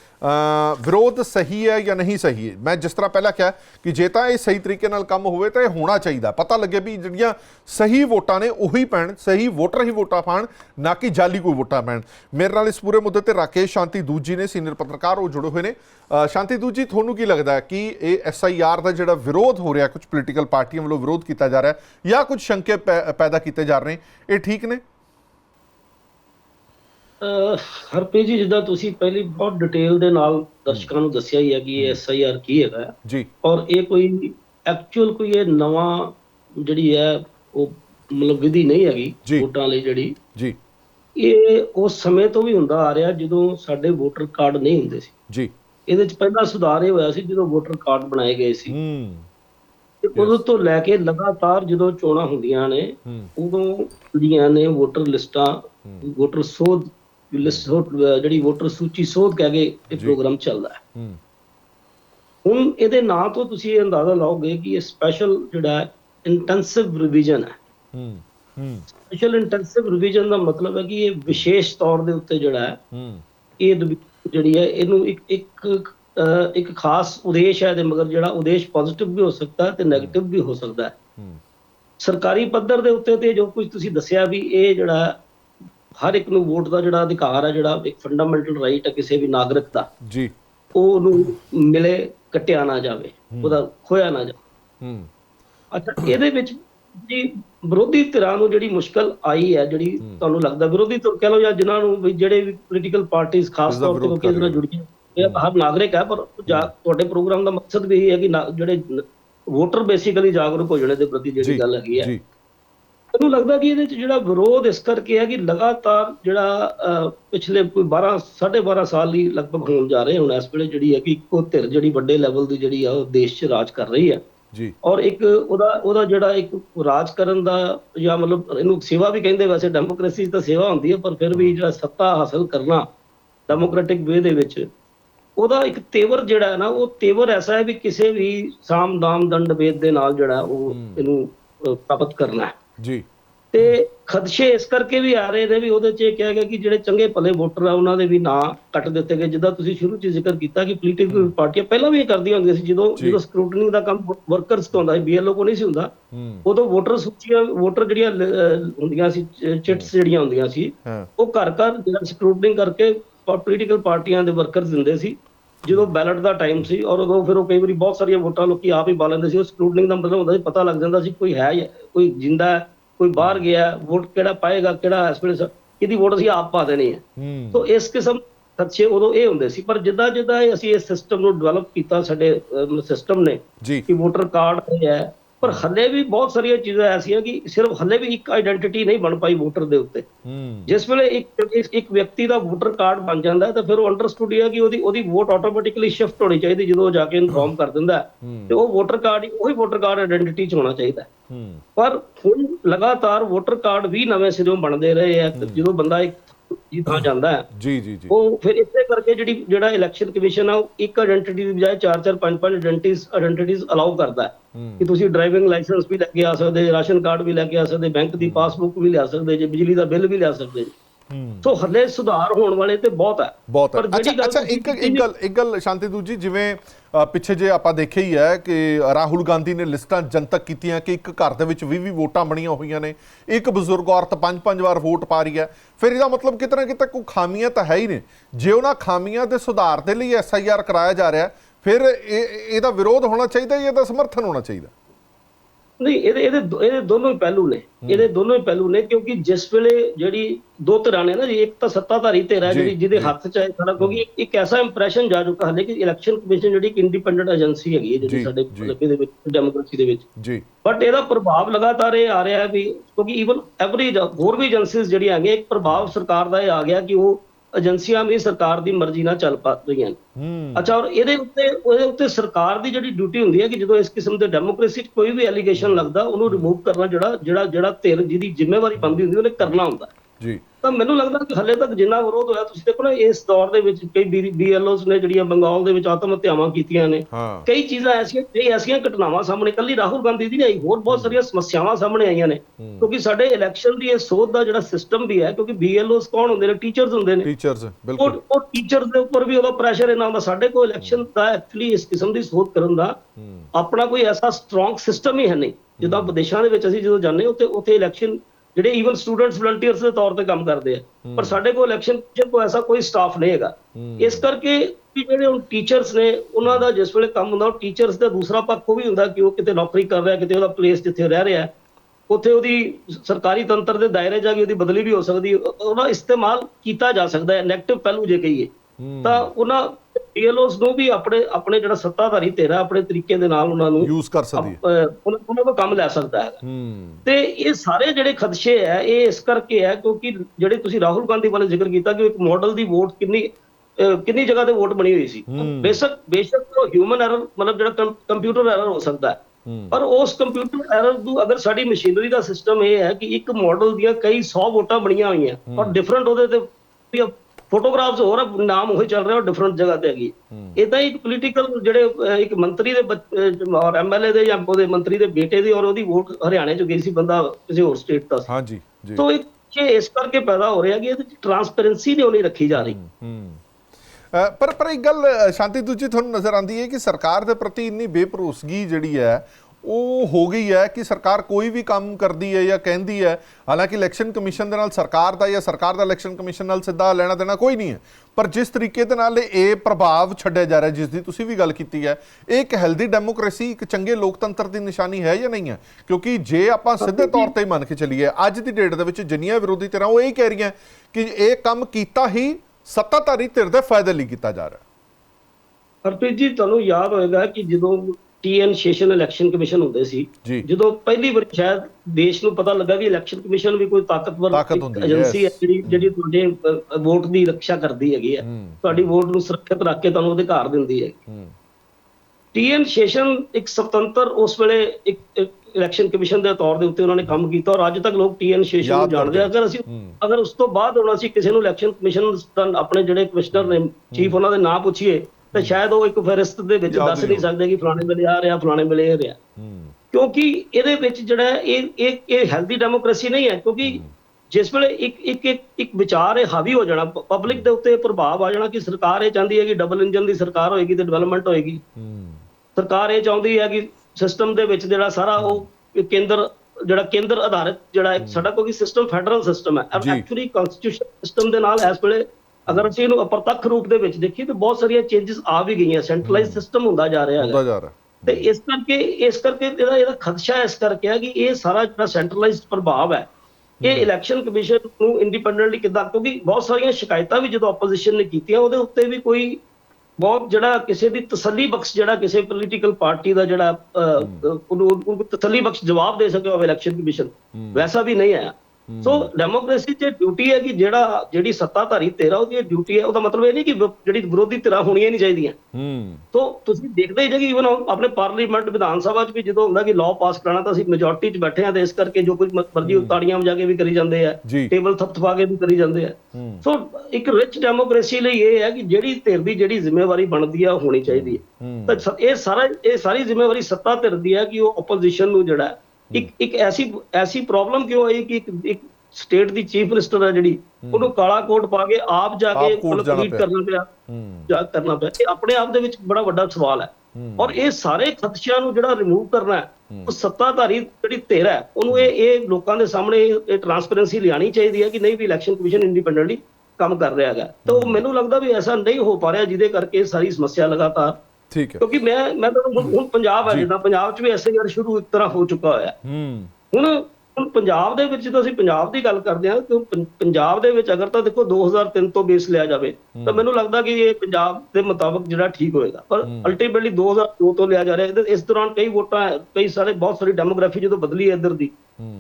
ਵਿਰੋਧ ਸਹੀ ਹੈ ਜਾਂ ਨਹੀਂ ਸਹੀ? ਹੈ ਮੈਂ ਜਿਸ ਤਰ੍ਹਾਂ ਪਹਿਲਾਂ ਕਿਹਾ ਕਿ ਜੇ ਤਾਂ ਇਹ ਸਹੀ ਤਰੀਕੇ ਨਾਲ ਕੰਮ ਹੋਵੇ ਤਾਂ ਇਹ ਹੋਣਾ ਚਾਹੀਦਾ। ਪਤਾ ਲੱਗੇ ਵੀ ਜਿਹੜੀਆਂ ਸਹੀ ਵੋਟਾਂ ਨੇ ਉਹੀ ਪੈਣ ਸਹੀ ਵੋਟਰ ਹੀ ਵੋਟਾਂ ਪਾਣ ਨਾ ਕਿ ਜਾਲੀ ਕੋਈ ਵੋਟਾਂ ਪੈਣ। ਮੇਰੇ ਨਾਲ ਇਸ ਪੂਰੇ ਮੁੱਦੇ ਤੇ ਰਾਕੇਸ਼ ਸ਼ਾਂਤੀ ਦੂਜੀ ਨੇ ਸੀਨੀਅਰ ਪੱਤਰਕਾਰ ਉਹ ਜੁੜੇ ਹੋਏ ਨੇ। ਅ, ਸ਼ਾਂਤੀ ਦੂਜੀ ਤੁਹਾਨੂੰ ਕੀ ਲੱਗਦਾ ਕਿ ਇਹ ਐਸਆਈਆਰ ਦਾ ਜਿਹੜਾ ਵਿਰੋਧ ਹੋ ਰਿਹਾ ਕੁਝ ਪੋਲੀਟੀਕਲ ਪਾਰਟੀਆਂ ਵੱਲੋਂ ਵਿਰੋਧ ਕੀਤਾ ਜਾ ਰਿਹਾ ਜਾਂ ਕੁਝ ਸ਼ੰਕੇ ਪੈ- ਪੈਦਾ ਕੀਤੇ ਜਾ ਰਹੇ ਨੇ ਇਹ ਠੀਕ ਨੇ? ਹਰਪ੍ਰੀਤ ਜੀ ਜਿੱਦਾਂ ਤੁਸੀਂ ਪਹਿਲੀ ਬਹੁਤ ਡਿਟੇਲ ਦੇ ਨਾਲ ਦਰਸ਼ਕਾਂ ਨੂੰ ਦੱਸਿਆ ਹੀ ਹੈ ਕਿ ਇਹ ਐਸਆਈਆਰ ਕੀ ਹੈਗਾ। ਜੀ। ਔਰ ਇਹ ਕੋਈ ਐਕਚੁਅਲ ਕੋਈ ਇਹ ਨਵਾਂ ਜਿਹੜੀ ਹੈ ਉਹ ਮਤਲਬ ਵਿਧੀ ਨਹੀਂ ਹੈਗੀ। ਵੋਟਾਂ ਲਈ ਜਿਹੜੀ। ਜੀ। ਇਹ ਉਸ ਸਮੇਂ ਤੋਂ ਵੀ ਹੁੰਦਾ ਆ ਰਿਹਾ ਜਦੋਂ ਸਾਡੇ ਵੋਟਰ ਕਾਰਡ ਨਹੀਂ ਹੁੰਦੇ ਸੀ। ਜੀ। ਇਹਦੇ ਚ ਪਹਿਲਾ ਸੁਧਾਰ ਇਹ ਹੋਇਆ ਸੀ ਜਦੋਂ ਵੋਟਰ ਕਾਰਡ ਬਣਾਏ ਗਏ ਸੀ। ਹੂੰ। ਤੇ ਉਦੋਂ ਤੋਂ ਲੈ ਕੇ ਲਗਾਤਾਰ ਜਦੋਂ ਚੋਣਾਂ ਹੁੰਦੀਆਂ ਨੇ ਉਦੋਂ ਜਿਹੜੀਆਂ ਨੇ ਵੋਟਰ ਲਿਸਟਾਂ ਵੋਟਰ ਸੋਧ ਲਿਸਟ ਜਿਹੜੀ ਵੋਟਰ ਸੂਚੀ ਸੋਧ ਕਹਿ ਕੇ ਇਹ ਪ੍ਰੋਗਰਾਮ ਚੱਲਦਾ ਹੈ। ਹੂੰ। ਹੁਣ ਇਹਦੇ ਨਾਂ ਤੋਂ ਤੁਸੀਂ ਇਹ ਅੰਦਾਜ਼ਾ ਲਾਓਗੇ ਕਿ ਇਹ ਸਪੈਸ਼ਲ ਜਿਹੜਾ ਇੰਟੈਂਸਿਵ ਰਿਵੀਜ਼ਨ ਹੈ। ਹੂੰ ਹੂੰ। ਸਪੈਸ਼ਲ ਇੰਟੈਂਸਿਵ ਰਿਵੀਜ਼ਨ ਦਾ ਮਤਲਬ ਹੈ ਕਿ ਇਹ ਵਿਸ਼ੇਸ਼ ਤੌਰ ਦੇ ਉੱਤੇ ਜਿਹੜਾ ਹੈ ਹੂੰ। ਇਹ ਜਿਹੜੀ ਹੈ ਇਹਨੂੰ ਇੱਕ ਇੱਕ ਇੱਕ ਖਾਸ ਉਦੇਸ਼ ਹੈ ਦੇ ਮਗਰ ਜਿਹੜਾ ਉਦੇਸ਼ ਪੋਜ਼ਿਟਿਵ ਵੀ ਹੋ ਸਕਦਾ ਤੇ 네ਗੇਟਿਵ ਵੀ ਹੋ ਸਕਦਾ ਹੈ। ਹੂੰ। ਸਰਕਾਰੀ ਪੱਧਰ ਦੇ ਉੱਤੇ ਤੇ ਜੋ ਕੁਝ ਤੁਸੀਂ ਦੱਸਿਆ ਵੀ ਇਹ ਜਿਹੜਾ ਹਰ ਇੱਕ ਨੂੰ ਵੋਟ ਦਾ ਜਿਹੜਾ ਅਧਿਕਾਰ ਹੈ ਜਿਹੜਾ ਇੱਕ ਫੰਡਾਮੈਂਟਲ ਰਾਈਟ ਹੈ ਕਿਸੇ ਵੀ ਨਾਗਰਿਕ ਦਾ ਜੀ। ਉਹ ਉਹਨੂੰ ਮਿਲੇ ਕੱਟਿਆ ਨਾ ਜਾਵੇ ਉਹਦਾ ਖੋਇਆ ਨਾ ਜਾਵੇ। ਹੂੰ। ਅੱਛਾ ਇਹਦੇ ਵਿੱਚ ਜੀ ਵਿਰੋਧੀ ਧਿਰਾਂ ਨੂੰ ਜਿਹੜੀ ਮੁਸ਼ਕਲ ਆਈ ਹੈ ਜਿਹੜੀ ਤੁਹਾਨੂੰ ਲੱਗਦਾ ਵਿਰੋਧੀ ਧਿਰ ਕਹ ਲਓ ਜਾਂ ਜਿਨ੍ਹਾਂ ਨੂੰ ਵੀ ਜਿਹੜੇ ਵੀ ਪੋਲੀਟੀਕਲ ਪਾਰਟੀਆਂ ਖਾਸ ਤੌਰ ਤੇ ਇਹਦੇ ਨਾਲ ਜੁੜੀਆਂ ਇਹ ਹਰ ਨਾਗਰਿਕ ਹੈ ਪਰ ਤੁਹਾਡੇ ਪ੍ਰੋਗਰਾਮ ਦਾ ਮਕਸਦ ਵੀ ਇਹ ਹੈ ਕਿ ਨਾ- ਜਿਹੜੇ ਵੋਟਰ ਬੇਸਿਕਲੀ ਜਾਗਰੂਕ ਹੋ ਜਾਣੇ ਦੇ ਪ੍ਰਤੀ ਜਿਹੜੀ ਗੱਲ ਹੈਗੀ ਹੈ। ਜੀ। ਮੈਨੂੰ ਲੱਗਦਾ ਕਿ ਇਹਦੇ ਚ ਜਿਹੜਾ ਵਿਰੋਧ ਇਸ ਕਰਕੇ ਹੈ ਕਿ ਲਗਾਤਾਰ ਜਿਹੜਾ ਪਿਛਲੇ ਕੋਈ 12 12.5 ਸਾਲ ਹੀ ਲਗਭਗ ਹੋਣ ਜਾ ਰਹੇ ਹੁਣ ਇਸ ਵੇਲੇ ਜਿਹੜੀ ਹੈ ਕਿ ਇੱਕੋ ਧਿਰ ਜਿਹੜੀ ਵੱਡੇ ਲੈਵਲ ਦੀ ਜਿਹੜੀ ਆ ਉਹ ਦੇਸ਼ 'ਚ ਰਾਜ ਕਰ ਰਹੀ ਹੈ। ਜੀ। ਔਰ ਇੱਕ ਉਹਦਾ ਉਹਦਾ ਜਿਹੜਾ ਇੱਕ ਰਾਜ ਕਰਨ ਦਾ ਜਾਂ ਮਤਲਬ ਇਹਨੂੰ ਸੇਵਾ ਵੀ ਕਹਿੰਦੇ ਵੈਸੇ ਡੈਮੋਕ੍ਰੇਸੀ ਤਾਂ ਸੇਵਾ ਹੁੰਦੀ ਹੈ ਪਰ ਫਿਰ ਵੀ ਜਿਹੜਾ ਸੱਤਾ ਹਾਸਲ ਕਰਨਾ ਡੈਮੋਕ੍ਰੈਟਿਕ ਵੇ ਦੇ ਵਿੱਚ ਉਹਦਾ ਇੱਕ ਤੇਵਰ ਜਿਹੜਾ ਹੈ ਨਾ ਉਹ ਤੇਵਰ ਐਸਾ ਹੈ ਵੀ ਕਿਸੇ ਵੀ ਸਾਮ ਦਾਮ ਦੰਡ ਭੇਦ ਦੇ ਨਾਲ ਜਿਹੜਾ ਉਹ ਇਹਨੂੰ ਪ੍ਰਾਪਤ ਕਰਨਾ ਹੈ। ਜੀ। ਤੇ ਖਦਸ਼ੇ ਇਸ ਕਰਕੇ ਵੀ ਆ ਰਹੇ ਨੇ ਵੀ ਉਹਦੇ 'ਚ ਇਹ ਕਿਹਾ ਗਿਆ ਕਿ ਜਿਹੜੇ ਚੰਗੇ ਭਲੇ ਵੋਟਰ ਆ ਉਹਨਾਂ ਦੇ ਵੀ ਨਾਂ ਕੱਟ ਦਿੱਤੇ ਗਏ। ਜਿੱਦਾਂ ਤੁਸੀਂ ਸ਼ੁਰੂ 'ਚ ਜ਼ਿਕਰ ਕੀਤਾ ਕਿ ਪੋਲੀਟੀਕਲ ਪਾਰਟੀਆਂ ਪਹਿਲਾਂ ਵੀ ਇਹ ਕਰਦੀਆਂ ਹੁੰਦੀਆਂ ਸੀ ਜਦੋਂ। ਜਦੋਂ ਸਕਰੂਟਨੀ ਦਾ ਕੰਮ ਵਰਕਰਸ ਤੋਂ ਹੁੰਦਾ ਸੀ ਬੀਐਲਓ ਕੋ ਨਹੀਂ ਸੀ ਹੁੰਦਾ। ਉਦੋਂ ਵੋਟਰ ਸੂਚੀਆਂ ਵੋਟਰ ਜਿਹੜੀਆਂ ਹੁੰਦੀਆਂ ਸੀ ਚਿਟਸ ਜਿਹੜੀਆਂ ਹੁੰਦੀਆਂ ਸੀ ਉਹ ਘਰ ਘਰ ਜਿਹੜਾ ਸਕਰੂਟਨੀ ਕਰਕੇ ਪੋਲੀਟੀਕਲ ਪਾਰਟੀਆਂ ਦੇ ਵਰਕਰਸ ਦਿੰਦੇ ਸੀ। ਜਦੋਂ ਬੈਲਟ ਦਾ ਟਾਈਮ ਸੀ ਔਰ ਉਦੋਂ ਫਿਰ ਉਹ ਕਈ ਵਾਰੀ ਬਹੁਤ ਸਾਰੀਆਂ ਵੋਟਾਂ ਲੋਕੀ ਆਪ ਹੀ ਪਾ ਲੈਂਦੇ ਸੀ ਉਹ ਸਕਰੂਟਨਿੰਗ ਦਾ ਮਤਲਬ ਹੁੰਦਾ ਸੀ ਪਤਾ ਲੱਗ ਜਾਂਦਾ ਸੀ ਕੋਈ ਹੈ ਜਾਂ ਕੋਈ ਜਿੰਦਾ ਹੈ ਕੋਈ ਬਾਹਰ ਗਿਆ ਵੋਟ ਕਿਹੜਾ ਪਾਏਗਾ ਕਿਹੜਾ ਇਸ ਵੇਲੇ ਇਹਦੀ ਵੋਟ ਅਸੀਂ ਆਪ ਪਾ ਦੇਣੀ ਹੈ। ਸੋ ਇਸ ਕਿਸਮ ਖਦਸ਼ੇ ਉਦੋਂ ਇਹ ਹੁੰਦੇ ਸੀ ਪਰ ਜਿੱਦਾਂ ਜਿੱਦਾਂ ਅਸੀਂ ਇਸ ਸਿਸਟਮ ਨੂੰ ਡਿਵੈਲਪ ਕੀਤਾ ਸਾਡੇ ਸਿਸਟਮ ਨੇ ਕਿ ਵੋਟਰ ਕਾਰਡ ਹੈ ਪਰ ਹੱਲੇ ਵੀ ਬਹੁਤ ਸਾਰੀਆਂ ਚੀਜ਼ਾਂ ਐਸੀਆਂ ਕਿ ਸਿਰਫ ਹੱਲੇ ਵੀ ਇੱਕ ਆਇਡੈਂਟੀਟੀ ਨਹੀਂ ਬਣ ਪਾਈ ਵੋਟਰ ਦੇ ਉੱਤੇ। ਜਿਸ ਵੇਲੇ ਇੱਕ ਇੱਕ- ਵਿਅਕਤੀ ਦਾ ਵੋਟਰ ਕਾਰਡ ਬਣ ਜਾਂਦਾ ਤਾਂ ਫਿਰ ਉਹ ਅੰਡਰਸਟੂਡ ਹੈ ਕਿ ਉਹਦੀ ਉਹਦੀ ਵੋਟ ਆਟੋਮੈਟਿਕਲੀ ਸ਼ਿਫਟ ਹੋਣੀ ਚਾਹੀਦੀ ਜਦੋਂ ਉਹ ਜਾ ਕੇ ਇਨਫੋਰਮ ਕਰ ਦਿੰਦਾ। ਤੇ ਉਹ ਵੋਟਰ ਕਾਰਡ ਹੀ ਉਹੀ ਵੋਟਰ ਕਾਰਡ ਆਇਡੈਂਟੀਟੀ ਚ ਹੋਣਾ ਚਾਹੀਦਾ ਪਰ ਹੁਣ ਲਗਾਤਾਰ ਵੋਟਰ ਕਾਰਡ ਵੀ ਨਵੇਂ ਸਿਰੋਂ ਬਣਦੇ ਰਹੇ ਆ ਜਦੋਂ ਬੰਦਾ ਇੱਕ ਜੀ ਥਾਂ ਜਾਂਦਾ ਹੈ। ਜੀ ਜੀ ਜੀ। ਉਹ ਫਿਰ ਇਸੇ ਕਰਕੇ ਜਿਹੜੀ ਜਿਹੜਾ ਇਲੈਕਸ਼ਨ ਕਮਿਸ਼ਨ ਆ ਉਹ ਇੱਕ ਆਇਡੈਂਟੀਟੀ ਦੀ ਬਜਾਏ ਚਾਰ ਚਾਰ ਪੰਜ ਪੰਜ ਆਇਡੈਂਟੀਟੀਜ਼ ਆਇਡੈਂਟੀਟੀਜ਼ ਅਲਾਉ ਕਰਦਾ ਹੈ। ਕਿ ਤੁਸੀਂ ਡਰਾਈਵਿੰਗ ਲਾਇਸੈਂਸ ਵੀ ਲੈ ਕੇ ਆ ਸਕਦੇ ਰਾਸ਼ਨ ਕਾਰਡ ਵੀ ਲੈ ਕੇ ਆ ਸਕਦੇ ਬੈਂਕ ਦੀ ਪਾਸਬੁੱਕ ਵੀ ਲਿਆ ਸਕਦੇ ਜੇ ਬਿਜਲੀ ਦਾ ਬਿੱਲ ਵੀ ਲਿਆ ਸਕਦੇ। ਸੋ ਹੱਲੇ ਸੁਧਾਰ ਹੋਣ ਵਾਲੇ ਤੇ ਬਹੁਤ ਹੈ। ਬਹੁਤ ਹੈ। ਅੱਛਾ ਅੱਛਾ ਇੱਕ ਇੱਕ ਗੱਲ ਇੱਕ ਗੱਲ ਸ਼ਾਂਤੀ ਦੂਜੀ ਜਿਵੇਂ ਪਿੱਛੇ ਜੇ ਆਪਾਂ ਦੇਖਿਆ ਹੀ ਹੈ ਕਿ ਰਾਹੁਲ ਗਾਂਧੀ ਨੇ ਲਿਸਟਾਂ ਜਨਤਕ ਕੀਤੀਆਂ ਕਿ ਇੱਕ ਘਰ ਦੇ ਵਿੱਚ 20 20 ਵੋਟਾਂ ਬਣੀਆਂ ਹੋਈਆਂ ਨੇ। ਇੱਕ ਬਜ਼ੁਰਗ ਔਰਤ ਪੰਜ ਪੰਜ ਵਾਰ ਵੋਟ ਪਾ ਰਹੀ ਹੈ। ਫਿਰ ਇਹਦਾ ਮਤਲਬ ਕਿਤੇ ਨਾ ਕਿਤੇ ਕੋਈ ਖਾਮੀਆਂ ਤਾਂ ਹੈ ਹੀ ਨੇ। ਜੇ ਉਹਨਾਂ ਖਾਮੀਆਂ ਦੇ ਸੁਧਾਰ ਦੇ ਲਈ ਐਸਆਈਆਰ ਕਰਾਇਆ ਜਾ ਰਿਹਾ ਫਿਰ ਇਹ ਇਹਦਾ ਵਿਰੋਧ ਹੋਣਾ ਚਾਹੀਦਾ ਜਾਂ ਇਹਦਾ ਸਮਰਥਨ ਹੋਣਾ ਚਾਹੀਦਾ? ਨਹੀਂ ਇਹਦੇ ਇਹਦੇ ਦੋ- ਇਹਦੇ ਦੋਨੋਂ ਹੀ ਪਹਿਲੂ ਨੇ ਇਹਦੇ ਦੋਨੋਂ ਹੀ ਪਹਿਲੂ ਨੇ ਕਿਉਂਕਿ ਜਿਸ ਵੇਲੇ ਜਿਹੜੀ ਦੋ ਧਿਰਾਂ ਨੇ ਨਾ ਜੀ ਇੱਕ ਤਾਂ ਸੱਤਾਧਾਰੀ ਧਿਰ ਹੈ ਜਿਹੜੀ ਜਿਹਦੇ। ਹੱਥ ਚ ਹੈ ਸਾਰਾ ਕਿਉਂਕਿ ਇੱਕ- ਇੱਕ ਐਸਾ ਇੰਪ੍ਰੈਸ਼ਨ ਜਾ ਚੁੱਕਾ ਹਲੇ ਕਿ ਇਲੈਕਸ਼ਨ ਕਮਿਸ਼ਨ ਜਿਹੜੀ ਇੱਕ ਇੰਡੀਪੈਂਡੈਂਟ ਏਜੰਸੀ ਹੈਗੀ ਹੈ ਜਿਹੜੀ ਸਾਡੇ। ਮਤਲਬ ਇਹਦੇ ਵਿੱਚ ਡੈਮੋਕ੍ਰੇਸੀ ਦੇ ਵਿੱਚ ਜੀ ਬਟ ਇਹਦਾ ਪ੍ਰਭਾਵ ਲਗਾਤਾਰ ਇਹ ਆ ਰਿਹਾ ਹੈ ਵੀ ਕਿਉਂਕਿ ਈਵਨ ਐਵਰੀ ਹੋਰ ਵੀ ਏਜੰਸੀਜ਼ ਜਿਹੜੀਆਂ ਹੈਗੀਆਂ ਇੱਕ ਪ੍ਰਭਾਵ ਸਰਕਾਰ ਦਾ ਇਹ ਆ ਗਿਆ ਕਿ ਉਹ ਏਜੰਸੀਆਂ ਵੀ ਸਰਕਾਰ ਦੀ ਮਰਜ਼ੀ ਨਾਲ ਚੱਲ ਪਾ ਰਹੀਆਂ ਨੇ। ਅੱਛਾ ਔਰ ਇਹਦੇ ਉੱਤੇ ਉਹਦੇ ਉੱਤੇ ਸਰਕਾਰ ਦੀ ਜਿਹੜੀ ਡਿਊਟੀ ਹੁੰਦੀ ਹੈ ਕਿ ਜਦੋਂ ਇਸ ਕਿਸਮ ਦੇ ਡੈਮੋਕ੍ਰੇਸੀ 'ਚ ਕੋਈ ਵੀ ਐਲੀਗੇਸ਼ਨ ਲੱਗਦਾ ਉਹਨੂੰ ਰਿਮੂਵ ਕਰਨਾ ਜਿਹੜਾ ਜਿਹੜਾ ਜਿਹੜਾ ਧਿਰ ਜਿਹਦੀ ਜ਼ਿੰਮੇਵਾਰੀ ਬਣਦੀ ਹੁੰਦੀ ਉਹਨੇ ਕਰਨਾ ਹੁੰਦਾ। ਜੀ। ਤਾਂ ਮੈਨੂੰ ਲੱਗਦਾ ਕਿ ਹੱਲੇ ਤੱਕ ਜਿੰਨਾ ਵਿਰੋਧ ਹੋਇਆ ਤੁਸੀਂ ਦੇਖੋ ਨਾ ਇਸ ਦੌਰ ਦੇ ਵਿੱਚ ਕਈ ਬੀਐਲਓਸ ਨੇ ਜਿਹੜੀਆਂ ਬੰਗਾਲ ਦੇ ਵਿੱਚ ਆਤਮ ਹੱਤਿਆਵਾਂ ਕੀਤੀਆਂ ਨੇ। ਕਈ ਚੀਜ਼ਾਂ ਐਸੀਆਂ ਕਈ ਐਸੀਆਂ ਘਟਨਾਵਾਂ ਸਾਹਮਣੇ ਕੱਲੀ ਰਾਹੁਲ ਗਾਂਧੀ ਦੀ ਨਹੀਂ ਆਈ ਹੋਰ ਬਹੁਤ ਸਾਰੀਆਂ ਸਮੱਸਿਆਵਾਂ ਸਾਹਮਣੇ ਆਈਆਂ ਨੇ। ਕਿਉਂਕਿ ਸਾਡੇ ਇਲੈਕਸ਼ਨ ਦੀ ਇਹ ਸੋਧ ਦਾ ਜਿਹੜਾ ਸਿਸਟਮ ਵੀ ਹੈ ਕਿਉਂਕਿ ਬੀਐਲਓਸ ਕੌਣ ਹੁੰਦੇ ਨੇ? ਟੀਚਰਸ ਹੁੰਦੇ ਨੇ। ਟੀਚਰਸ ਬਿਲਕੁਲ। ਉਹ ਟੀਚਰਸ ਦੇ ਉੱਪਰ ਵੀ ਉਹਦਾ ਪ੍ਰੈਸ਼ਰ ਇਹਨਾਂ ਹੁੰਦਾ ਸਾਡੇ ਕੋਲ ਇਲੈਕਸ਼ਨ ਦਾ ਐਕਚੁਅਲੀ ਇਸ ਕਿਸਮ ਦੀ ਸੋਧ ਕਰਨ ਦਾ ਆਪਣਾ ਕੋਈ ਐਸਾ ਸਟਰੋਂਗ ਸਿਸਟਮ ਹੀ ਹੈ ਨਹੀਂ। ਜਿੱਦਾਂ ਵਿਦੇਸ਼ਾਂ ਦੇ ਵਿੱਚ ਅਸੀਂ ਜਦੋਂ ਜਾਂਦੇ ਉੱਥੇ ਉੱਥੇ ਇਲੈਕਸ਼ਨ ਜਿਹੜੇ ਈਵਨ ਸਟੂਡੈਂਟਸ ਵਲੰਟੀਅਰਸ ਦੇ ਤੌਰ ਤੇ ਕੰਮ ਕਰਦੇ ਆ। ਪਰ ਸਾਡੇ ਕੋਲ ਇਲੈਕਸ਼ਨ ਕਮਿਸ਼ਨ ਕੋਲ ਐਸਾ ਕੋਈ ਸਟਾਫ ਨਹੀਂ ਹੈਗਾ। ਇਸ ਕਰਕੇ ਵੀ ਜਿਹੜੇ ਹੁਣ ਟੀਚਰਸ ਨੇ ਉਹਨਾਂ ਦਾ ਜਿਸ ਵੇਲੇ ਕੰਮ ਹੁੰਦਾ ਉਹ ਟੀਚਰਸ ਦਾ ਦੂਸਰਾ ਪੱਖ ਉਹ ਵੀ ਹੁੰਦਾ ਕਿ ਉਹ ਕਿਤੇ ਨੌਕਰੀ ਕਰ ਰਿਹਾ ਕਿਤੇ ਉਹਦਾ ਪਲੇਸ ਜਿੱਥੇ ਰਹਿ ਰਿਹਾ। ਉੱਥੇ ਉਹਦੀ ਸਰਕਾਰੀ ਤੰਤਰ ਦੇ ਦਾਇਰੇ ਆ ਵੀ ਉਹਦੀ ਬਦਲੀ ਵੀ ਹੋ ਸਕਦੀ ਉਹਦਾ ਇਸਤੇਮਾਲ ਕੀਤਾ ਜਾ ਸਕਦਾ ਹੈ। ਨੈਗੇਟਿਵ ਪਹਿਲੂ ਜੇ ਕਹੀਏ। ਤਾਂ ਉਹਨਾਂ ਪੀਐਲਓਸ ਨੂੰ ਵੀ ਆਪਣੇ ਆਪਣੇ ਜਿਹੜਾ ਸੱਤਾਧਾਰੀ ਧਿਰਾ ਆਪਣੇ ਤਰੀਕੇ ਦੇ ਨਾਲ ਉਹਨਾਂ ਨੂੰ ਯੂਜ਼ ਕਰ ਸਕਦੀ ਹੈ। ਉਹਨਾਂ ਤੋਂ ਕੰਮ ਲੈ ਸਕਦਾ ਹੈ। ਤੇ ਇਹ ਸਾਰੇ ਜਿਹੜੇ ਖਦਸ਼ੇ ਹੈ ਇਹ ਇਸ ਕਰਕੇ ਹੈ ਕਿਉਂਕਿ ਜਿਹੜੇ ਤੁਸੀਂ ਰਾਹੁਲ ਗਾਂਧੀ ਬਾਰੇ ਜ਼ਿਕਰ ਕੀਤਾ ਕਿ ਇੱਕ ਮਾਡਲ ਦੀ ਵੋਟ ਕਿੰਨੀ ਕਿੰਨੀ ਜਗ੍ਹਾ ਤੇ ਵੋਟ ਬਣੀ ਹੋਈ ਸੀ। ਬੇਸ਼ੱਕ ਬੇਸ਼ੱਕ ਉਹ ਹਿਊਮਨ ਐਰਰ ਮਤਲਬ ਜਿਹੜਾ ਕੰਪਿਊਟਰ ਐਰਰ ਹੋ ਸਕਦਾ ਹੈ। ਹੂੰ। ਪਰ ਉਸ ਕੰਪਿਊਟਰ ਐਰਰ ਨੂੰ ਅਗਰ ਸਾਡੀ ਮਸ਼ੀਨਰੀ ਦਾ ਸਿਸਟਮ ਇਹ ਹੈ ਕਿ ਇੱਕ ਮਾਡਲ ਦੀਆਂ ਕਈ 100 ਵੋਟਾਂ ਬਣੀਆਂ ਹੋਈਆਂ ਔਰ ਡਿਫਰੈਂਟ ਉਹਦੇ ਤੇ ਫੋਟੋਗ੍ਰਾਫਸ ਹੋਰ ਨਾਮ ਉਹੀ ਚੱਲ ਰਿਹਾ ਡਿਫਰੈਂਟ ਜਗ੍ਹਾ ਤੇ ਹੈਗੀ। ਇਦਾਂ ਹੀ ਇੱਕ ਪੋਲੀਟੀਕਲ ਜਿਹੜੇ ਇੱਕ ਮੰਤਰੀ ਦੇ ਔਰ ਐਮਐਲਏ ਦੇ ਜਾਂ ਉਹਦੇ ਮੰਤਰੀ ਦੇ ਬੇਟੇ ਦੀ ਔਰ ਉਹਦੀ ਵੋਟ ਹਰਿਆਣੇ ਚ ਗਈ ਸੀ ਬੰਦਾ ਕਿਸੇ ਹੋਰ ਸਟੇਟ ਦਾ ਸੀ। ਹਾਂਜੀ ਜੀ। ਤੋਂ ਇਹ ਇਸ ਕਰਕੇ ਪੈਦਾ ਹੋ ਰਿਹਾ ਕਿ ਇਹਦੇ ਚ ਟਰਾਂਸਪੇਰੈਂਸੀ ਨਹੀਂ ਰੱਖੀ ਜਾ ਰਹੀ। ਹੂੰ ਪਰ ਪਰ ਇੱਕ ਗੱਲ ਸ਼ਾਂਤੀ ਦੂਜੀ ਤੁਹਾਨੂੰ ਨਜ਼ਰ ਆਉਂਦੀ ਹੈ ਕਿ ਸਰਕਾਰ ਦੇ ਪ੍ਰਤੀ ਇੰਨੀ ਬੇਭਰੋਸਗੀ ਜਿਹੜੀ ਹੈ ਉਹ ਹੋ ਗਈ ਹੈ ਕਿ ਸਰਕਾਰ ਕੋਈ ਵੀ ਕੰਮ ਕਰਦੀ ਹੈ ਜਾਂ ਕਹਿੰਦੀ ਹੈ ਹਾਲਾਂਕਿ ਇਲੈਕਸ਼ਨ ਕਮਿਸ਼ਨ ਦੇ ਨਾਲ ਸਰਕਾਰ ਦਾ ਜਾਂ ਸਰਕਾਰ ਦਾ ਇਲੈਕਸ਼ਨ ਕਮਿਸ਼ਨ ਨਾਲ ਸਿੱਧਾ ਲੈਣਾ ਦੇਣਾ ਕੋਈ ਨਹੀਂ ਹੈ। ਪਰ ਜਿਸ ਤਰੀਕੇ ਦੇ ਨਾਲ ਇਹ ਪ੍ਰਭਾਵ ਛੱਡਿਆ ਜਾ ਰਿਹਾ ਜਿਸ ਦੀ ਤੁਸੀਂ ਵੀ ਗੱਲ ਕੀਤੀ ਹੈ ਇਹ ਇੱਕ ਹੈਲਦੀ ਡੈਮੋਕ੍ਰੇਸੀ ਇੱਕ ਚੰਗੇ ਲੋਕਤੰਤਰ ਦੀ ਨਿਸ਼ਾਨੀ ਹੈ ਜਾਂ ਨਹੀਂ ਹੈ? ਕਿਉਂਕਿ ਜੇ ਆਪਾਂ ਸਿੱਧੇ ਤੌਰ ਤੇ ਮੰਨ ਕੇ ਚੱਲੀਏ ਅੱਜ ਦੀ ਡੇਟ ਦੇ ਵਿੱਚ ਜਿੰਨੀਆਂ ਵਿਰੋਧੀ ਧਿਰਾਂ ਉਹ ਇਹ ਕਹਿ ਰਹੀਆਂ ਕਿ ਇਹ ਕੰਮ ਕੀਤਾ ਹੀ ਸੱਤਾਧਾਰੀ ਧਿਰ ਦੇ ਫਾਇਦੇ ਲਈ ਕੀਤਾ ਜਾ ਰਿਹਾ। ਹਰਪ੍ਰੀਤ ਜੀ ਤੁਹਾਨੂੰ ਯਾਦ ਹੋਏਗਾ ਕਿ ਜਦੋਂ ਟੀਐਨ ਸੈਸ਼ਨ ਇਲੈਕਸ਼ਨ ਕਮਿਸ਼ਨ ਹੁੰਦੇ ਸੀ। ਜੀ। ਜਦੋਂ ਪਹਿਲੀ ਵਾਰ ਸ਼ਾਇਦ ਦੇਸ਼ ਨੂੰ ਪਤਾ ਲੱਗਾ ਕਿ ਇਲੈਕਸ਼ਨ ਕਮਿਸ਼ਨ ਵੀ ਕੋਈ ਤਾਕਤਵਰ ਤਾਕਤ ਹੈ, ਏਜੰਸੀ ਹੈ yes. ਜਿਹੜੀ ਜਿਹੜੀ ਤੁਹਾਡੇ ਅ, ਵੋਟ ਦੀ ਰੱਖਿਆ ਕਰਦੀ ਹੈਗੀ ਹੈ। ਹੂੰ। ਤੁਹਾਡੀ ਵੋਟ ਨੂੰ ਸੁਰੱਖਿਅਤ ਰੱਖ ਕੇ ਤੁਹਾਨੂੰ ਅਧਿਕਾਰ ਦਿੰਦੀ ਹੈ। ਹੂੰ। ਟੀਐਨ ਸੈਸ਼ਨ ਇੱਕ ਸੁਤੰਤਰ ਉਸ ਵੇਲੇ ਇੱਕ ਇਲੈਕਸ਼ਨ ਕਮਿਸ਼ਨ ਦੇ ਤੌਰ ਦੇ ਉੱਤੇ ਉਹਨਾਂ ਨੇ ਕੰਮ ਕੀਤਾ ਔਰ ਅੱਜ ਤੱਕ ਲੋਕ ਟੀਐਨ ਸੈਸ਼ਨ ਨੂੰ ਯਾਦ ਜਾਣਦੇ ਆ। ਅਗਰ ਅਸੀਂ ਹੂੰ। ਅਗਰ ਉਸ ਤੋਂ ਬਾਅਦ ਹੁਣ ਅਸੀਂ ਕਿਸੇ ਨੂੰ ਇਲੈਕਸ਼ਨ ਕਮਿਸ਼ਨ ਦਾ ਆਪਣੇ ਜਿਹੜੇ ਕਮਿਸ਼ਨਰ ਨੇ ਚੀਫ ਉਹਨਾਂ ਦੇ ਨਾਂ ਪੁੱਛੀਏ ਤਾਂ ਸ਼ਾਇਦ ਉਹ ਇੱਕ ਫਹਿਰਿਸਤ ਦੇ ਵਿੱਚ ਦੱਸ ਨਹੀਂ ਸਕਦੇ ਕਿ ਫਲਾਣੇ ਵੇਲੇ ਆ ਰਿਹਾ ਫਲਾਣੇ ਵੇਲੇ ਇਹ ਰਿਹਾ। ਕਿਉਂਕਿ ਇਹਦੇ ਵਿੱਚ ਜਿਹੜਾ ਇਹ ਇਹ ਇਹ ਹੈਲਦੀ ਡੈਮੋਕ੍ਰੇਸੀ ਨਹੀਂ ਹੈ ਕਿਉਂਕਿ ਜਿਸ ਵੇਲੇ ਇੱਕ ਇੱਕ ਇੱਕ ਇੱਕ ਵਿਚਾਰ ਇਹ ਹਾਵੀ ਹੋ ਜਾਣਾ ਪਬਲਿਕ ਦੇ ਉੱਤੇ ਪ੍ਰਭਾਵ ਆ ਜਾਣਾ ਕਿ ਸਰਕਾਰ ਇਹ ਚਾਹੁੰਦੀ ਹੈ ਕਿ ਡਬਲ ਇੰਜਨ ਦੀ ਸਰਕਾਰ ਹੋਏਗੀ ਤੇ ਡਿਵੈਲਪਮੈਂਟ ਹੋਏਗੀ। ਸਰਕਾਰ ਇਹ ਚਾਹੁੰਦੀ ਹੈ ਕਿ ਸਿਸਟਮ ਦੇ ਵਿੱਚ ਜਿਹੜਾ ਸਾਰਾ ਉਹ ਕੇਂਦਰ ਜਿਹੜਾ ਕੇਂਦਰ ਆਧਾਰਿਤ ਜਿਹੜਾ ਇੱਕ ਸਾਡਾ ਕੋਈ ਸਿਸਟਮ ਫੈਡਰਲ ਸਿਸਟਮ ਹੈ। ਐਕਚੁਅਲੀ ਕਨਸਟੀਟਿਊਸ਼ਨ ਸਿਸਟਮ ਦੇ ਨਾਲ ਇਸ ਵੇਲੇ ਅਗਰ ਅਸੀਂ ਇਹਨੂੰ ਅਪਰਤੱਖ ਰੂਪ ਦੇ ਵਿੱਚ ਦੇਖੀਏ ਤਾਂ ਬਹੁਤ ਸਾਰੀਆਂ ਚੇਂਜਸ ਆ ਵੀ ਗਈਆਂ ਸੈਂਟਰਲਾਈਜ਼ ਸਿਸਟਮ ਹੁੰਦਾ ਜਾ ਰਿਹਾ ਹੈ ਹੁੰਦਾ ਜਾ ਰਿਹਾ। ਤੇ ਇਸ ਕਰਕੇ ਇਸ ਕਰਕੇ ਇਹਦਾ ਇਹਦਾ ਖਦਸ਼ਾ ਇਸ ਕਰਕੇ ਹੈ ਕਿ ਇਹ ਸਾਰਾ ਜਿਹੜਾ ਸੈਂਟਰਲਾਈਜ਼ਡ ਪ੍ਰਭਾਵ ਹੈ ਇਹ ਇਲੈਕਸ਼ਨ ਕਮਿਸ਼ਨ ਨੂੰ ਇੰਡੀਪੈਂਡੈਂਟਲੀ ਕਿੱਦਾਂ ਕਿਉਂਕਿ ਬਹੁਤ ਸਾਰੀਆਂ ਸ਼ਿਕਾਇਤਾਂ ਵੀ ਜਦੋਂ ਆਪੋਜੀਸ਼ਨ ਨੇ ਕੀਤੀਆਂ ਉਹਦੇ ਉੱਤੇ ਵੀ ਕੋਈ ਬਹੁਤ ਜਿਹੜਾ ਕਿਸੇ ਦੀ ਤਸੱਲੀ ਬਖਸ਼ ਜਿਹੜਾ ਕਿਸੇ ਪੋਲੀਟੀਕਲ ਪਾਰਟੀ ਦਾ ਜਿਹੜਾ ਉਹਨੂੰ ਤਸੱਲੀ ਬਖਸ਼ ਜਵਾਬ ਦੇ ਸਕੇ ਹੋਵੇ ਇਲੈਕਸ਼ਨ ਕਮਿਸ਼ਨ ਵੈਸਾ ਵੀ ਨਹੀਂ ਆਇਆ। ਸੋ ਡੈਮੋਕ੍ਰੇਸੀ 'ਚ ਡਿਊਟੀ ਹੈ ਕਿ ਜਿਹੜਾ ਜਿਹੜੀ ਸੱਤਾਧਾਰੀ ਧਿਰ ਉਹਦੀ ਡਿਊਟੀ ਹੈ ਉਹਦਾ ਮਤਲਬ ਇਹ ਨਹੀਂ ਕਿ ਜਿਹੜੀ ਵਿਰੋਧੀ ਧਿਰਾਂ ਹੋਣੀਆਂ ਨਹੀਂ ਚਾਹੀਦੀਆਂ। ਹੂੰ। ਤੋ ਤੁਸੀਂ ਦੇਖਦੇ ਹੀ ਜੇ ਕਿ ਇਵਨ ਆਪਣੇ ਪਾਰਲੀਮੈਂਟ ਵਿਧਾਨ ਸਭਾ 'ਚ ਵੀ ਜਦੋਂ ਹੁੰਦਾ ਕਿ ਲਾਅ ਪਾਸ ਕਰਾਣਾ ਤਾਂ ਅਸੀਂ ਮੈਜੋਰਟੀ 'ਚ ਬੈਠੇ ਆ ਤੇ ਇਸ ਕਰਕੇ ਜੋ ਕੁਝ ਮਰਜ਼ੀ ਤਾੜੀਆਂ ਵਜਾ ਕੇ ਵੀ ਕਰੀ ਜਾਂਦੇ ਆ। ਟੇਬਲ ਥਪਥਪਾ ਕੇ ਵੀ ਕਰੀ ਜਾਂਦੇ ਆ। ਸੋ ਇੱਕ ਰਿਚ ਡੈਮੋਕ੍ਰੇਸੀ ਲਈ ਇਹ ਹੈ ਕਿ ਜਿਹੜੀ ਧਿਰ ਦੀ ਜਿਹੜੀ ਜ਼ਿੰਮੇਵਾਰੀ ਬਣਦੀ ਆ ਹੋਣੀ ਚਾਹੀਦੀ ਹੈ। ਤਾਂ ਸ- ਇਹ ਸਾਰਾ ਇਹ ਸਾਰੀ ਜ਼ਿੰਮੇਵਾਰੀ ਸੱਤਾ ਧਿਰ ਦੀ ਹੈ ਕਿ ਉਹ ਆਪੋਜੀਸ਼ਨ ਨੂੰ ਜਿਹੜਾ ਇੱਕ ਇੱਕ ਐਸੀ ਐਸੀ ਪ੍ਰੋਬਲਮ ਕਿਉਂ ਆਈ ਕਿ ਇੱਕ ਇੱਕ ਸਟੇਟ ਦੀ ਚੀਫ ਮਿਨਿਸਟਰ ਹੈ ਜਿਹੜੀ ਉਹਨੂੰ ਕਾਲਾ ਕੋਟ ਪਾ ਕੇ ਆਪ ਜਾ ਕੇ ਪਿਆ। ਕਰਨਾ ਪਿਆ ਜਾ ਕਰਨਾ ਪਿਆ। ਇਹ ਆਪਣੇ ਆਪ ਦੇ ਵਿੱਚ ਬੜਾ ਵੱਡਾ ਸਵਾਲ ਹੈ। ਔਰ ਇਹ ਸਾਰੇ ਖਦਸ਼ਿਆਂ ਨੂੰ ਜਿਹੜਾ ਰਿਮੂਵ ਕਰਨਾ ਹੈ ਉਹ ਸੱਤਾਧਾਰੀ ਜਿਹੜੀ ਧਿਰ ਹੈ ਉਹਨੂੰ ਇਹ ਇਹ ਲੋਕਾਂ ਦੇ ਸਾਹਮਣੇ ਇਹ- ਟਰਾਂਸਪੇਰੈਂਸੀ ਲਿਆਣੀ ਚਾਹੀਦੀ ਹੈ ਕਿ ਨਹੀਂ ਵੀ ਇਲੈਕਸ਼ਨ ਕਮਿਸ਼ਨ ਇੰਡੀਪੈਂਡੈਂਟਲੀ ਕੰਮ ਕਰ ਰਿਹਾ ਹੈਗਾ। ਤਾਂ ਮੈਨੂੰ ਲੱਗਦਾ ਵੀ ਐਸਾ ਨਹੀਂ ਹੋ ਪਾ ਰਿਹਾ ਜਿਹਦੇ ਕਰਕੇ ਸਾਰੀ ਸਮੱਸਿਆ ਲਗਾਤਾਰ ਠੀਕ ਹੈ। ਕਿਉਂਕਿ ਮੈਂ ਮੈਂ ਤੁਹਾਨੂੰ ਹੁਣ- ਪੰਜਾਬ ਹੈ ਜਿੱਦਾਂ ਪੰਜਾਬ 'ਚ ਵੀ ਐਸਆਈਆਰ ਸ਼ੁਰੂ ਇੱਕ ਤਰ੍ਹਾਂ ਹੋ ਚੁੱਕਾ ਹੋਇਆ। ਹੂੰ। ਹੁਣ ਹੁਣ ਪੰਜਾਬ ਦੇ ਵਿੱਚ ਜਦੋਂ ਅਸੀਂ ਪੰਜਾਬ ਦੀ ਗੱਲ ਕਰਦੇ ਹਾਂ ਕਿ ਪੰਜਾਬ ਦੇ ਵਿੱਚ ਅਗਰ ਤਾਂ ਦੇਖੋ 2003 ਤੋਂ ਬੇਸ ਲਿਆ ਜਾਵੇ ਤਾਂ ਮੈਨੂੰ ਲੱਗਦਾ ਕਿ ਇਹ ਪੰਜਾਬ ਦੇ ਮੁਤਾਬਕ ਜਿਹੜਾ ਠੀਕ ਹੋਏਗਾ। ਪਰ ਅਲਟੀਮੇਟਲੀ 2002 ਤੋਂ ਲਿਆ ਜਾ ਰਿਹਾ। ਇਸ ਦੌਰਾਨ ਕਈ ਵੋਟਾਂ ਕਈ ਸਾਰੇ ਬਹੁਤ ਸਾਰੀ ਡੈਮੋਗ੍ਰਾਫੀ ਜਦੋਂ ਬਦਲੀ ਹੈ ਇੱਧਰ ਦੀ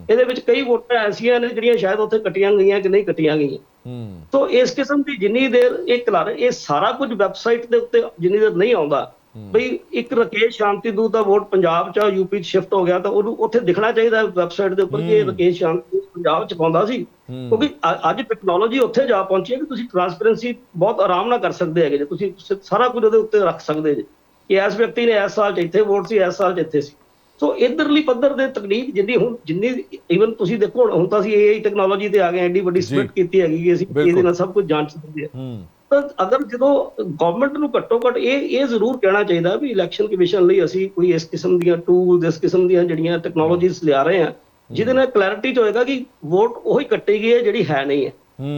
ਇਹਦੇ ਵਿੱਚ ਕਈ ਵੋਟਾਂ ਐਸੀਆਂ ਨੇ ਜਿਹੜੀਆਂ ਸ਼ਾਇਦ ਉੱਥੇ ਕੱਟੀਆਂ ਗਈਆਂ ਕਿ ਨਹੀਂ ਕੱਟੀਆਂ ਗਈਆਂ। ਹੂੰ। ਸੋ ਇਸ ਕਿਸਮ ਦੀ ਜਿੰਨੀ ਦੇਰ ਇਹ ਕਲਰ ਇਹ ਸਾਰਾ ਕੁਝ ਵੈਬਸਾਈਟ ਦੇ ਉੱਤੇ ਜਿੰਨੀ ਦੇਰ ਨਹੀਂ ਆਉਂਦਾ ਬਈ ਇੱਕ ਰਕੇਸ਼ ਸ਼ਾਂਤੀ ਦੂਤ ਦਾ ਵੋਟ ਪੰਜਾਬ ਚ ਯੂਪੀ ਚ ਸ਼ਿਫਟ ਹੋ ਗਿਆ ਤਾਂ ਉਹਨੂੰ ਉੱਥੇ ਦਿਖਣਾ ਚਾਹੀਦਾ ਵੈਬਸਾਈਟ ਦੇ ਉੱਪਰ ਕਿ ਰਕੇਸ਼ ਸ਼ਾਂਤੀ ਦੂਤ ਪੰਜਾਬ ਚ ਪਾਉਂਦਾ ਸੀ। ਕਿਉਂਕਿ ਅੱਜ ਟੈਕਨੋਲੋਜੀ ਉੱਥੇ ਜਾ ਪਹੁੰਚੀ ਹੈ ਕਿ ਤੁਸੀਂ ਟ੍ਰਾਂਸਪੇਰੈਂਸੀ ਬਹੁਤ ਆਰਾਮ ਨਾਲ ਕਰ ਸਕਦੇ ਹੈਗੇ ਜੇ ਤੁਸੀਂ ਸਾਰਾ ਕੁਝ ਉਹਦੇ ਉੱਤੇ ਰੱਖ ਸਕਦੇ ਜੇ। ਕਿ ਇਸ ਵਿਅਕਤੀ ਨੇ ਇਸ ਸਾਲ ਚ ਇੱਥੇ ਵੋਟ ਸੀ ਇਸ ਸਾਲ ਚ ਇੱਥੇ ਸੀ। ਸੋ ਇਧਰਲੀ ਪੱਧਰ ਦੇ ਤਕਨੀਕ ਜਿੰਨੀ ਹੁਣ ਜਿੰਨੀ ਇਵਨ ਤੁਸੀਂ ਦੇਖੋ ਹੁਣ- ਤਾਂ ਅਸੀਂ ਏਆਈ ਟੈਕਨੋਲੋਜੀ ਤੇ ਆ ਗਏ ਐਡੀ ਵੱਡੀ ਸਪਿਟ ਕੀਤੀ ਹੈਗੀ ਕਿ ਅਸੀਂ ਇਹਦੇ ਨਾਲ ਸਭ ਕੁਝ ਜਾਣ ਸਕਦੇ ਹਾਂ। ਤਾਂ ਅਗਰ ਜਦੋਂ ਗਵਰਨਮੈਂਟ ਨੂੰ ਘੱਟੋ ਘੱਟ ਇਹ ਇਹ ਜ਼ਰੂਰ ਕਹਿਣਾ ਚਾਹੀਦਾ ਵੀ ਇਲੈਕਸ਼ਨ ਕਮਿਸ਼ਨ ਲਈ ਅਸੀਂ ਕੋਈ ਇਸ ਕਿਸਮ ਦੀਆਂ ਟੂਲਸ ਇਸ ਕਿਸਮ ਦੀਆਂ ਜਿਹੜੀਆਂ ਟੈਕਨੋਲੋਜੀਜ਼ ਲਿਆ ਰਹੇ ਹਾਂ ਜਿਹਦੇ ਨਾਲ ਕਲੈਰਿਟੀ ਚ ਹੋਏਗਾ ਕਿ ਵੋਟ ਉਹੀ ਕੱਟੀ ਗਈ ਹੈ ਜਿਹੜੀ ਹੈ ਨਹੀਂ ਹੈ।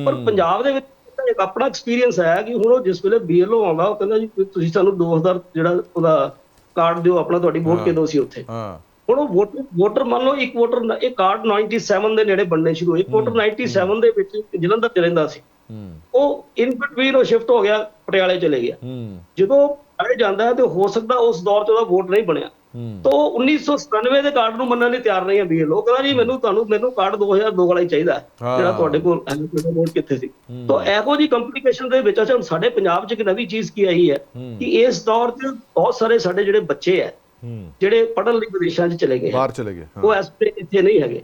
ਪਰ ਪੰਜਾਬ ਦੇ ਵਿੱਚ ਇੱਕ ਆਪਣਾ ਐਕਸਪੀਰੀਅੰਸ ਹੈ ਕਿ ਹੁਣ ਉਹ ਜਿਸ ਵੇਲੇ ਬੀਐਲਓ ਆਉਂਦਾ ਉਹ ਕਹਿੰਦਾ ਜੀ ਤੁਸੀਂ ਸਾਨੂੰ 2000 ਜਿਹੜਾ ਉਹਦਾ ਕਾਰਡ ਦਿਓ ਆਪਣਾ ਤੁਹਾਡੀ ਵੋਟ ਕਿਦੋਂ ਸੀ ਉੱਥੇ? ਹਾਂ। ਹੁਣ ਉਹ ਵੋਟਰ ਵੋਟਰ ਮੰਨ ਲਓ ਇੱਕ ਵੋਟਰ ਇਹ ਕਾਰਡ 97 ਦੇ ਨੇੜੇ ਬਣਨੇ ਸ਼ੁਰੂ ਹੋਏ। ਵੋਟਰ 97 ਦੇ ਵਿੱਚ ਜਲੰਧਰ ਚ ਰਹਿੰਦਾ ਸੀ। ਉਹ ਇਨ ਬਿਟਵੀਨ ਉਹ ਸ਼ਿਫਟ ਹੋ ਗਿਆ ਪਟਿਆਲੇ ਚਲੇ ਗਿਆ। ਜਦੋਂ ਪਟਿਆਲੇ ਜਾਂਦਾ ਤੇ ਹੋ ਸਕਦਾ ਉਸ ਦੌਰ 'ਚ ਉਹਦਾ ਵੋਟ ਨਹੀਂ ਬਣਿਆ। ਤਾਂ ਉਹ 1997 ਦੇ ਕਾਰਡ ਨੂੰ ਮੰਨਣ ਲਈ ਤਿਆਰ ਨਹੀਂ ਹੈ ਵੀ ਲੋਕ। ਕਹਿੰਦਾ ਜੀ ਮੈਨੂੰ ਤੁਹਾਨੂੰ ਮੈਨੂੰ ਕਾਰਡ 2002 ਵਾਲਾ ਹੀ ਚਾਹੀਦਾ। ਜਿਹੜਾ ਤੁਹਾਡੇ ਕੋਲ ਤੁਹਾਡਾ ਵੋਟ ਕਿੱਥੇ ਸੀ? ਤਾਂ ਇਹੋ ਜੀ ਕੰਪਲਿਕੇਸ਼ਨ ਦੇ ਵਿੱਚ ਹੁਣ ਸਾਡੇ ਪੰਜਾਬ 'ਚ ਇੱਕ ਨਵੀਂ ਚੀਜ਼ ਕੀ ਆਈ ਹੈ। ਕਿ ਇਸ ਦੌਰ 'ਚ ਬਹੁਤ ਸਾਰੇ ਸਾਡੇ ਜਿਹੜੇ ਬੱਚੇ ਹੂੰ ਜਿਹੜੇ ਪੜ੍ਹਨ ਲਈ ਵਿਦੇਸ਼ਾਂ 'ਚ ਚਲੇ ਗਏ। ਬਾਹਰ ਚਲੇ ਗਏ ਉਹ ਇਸ ਵੇਲੇ ਇੱਥੇ ਨਹੀਂ ਹੈਗੇ।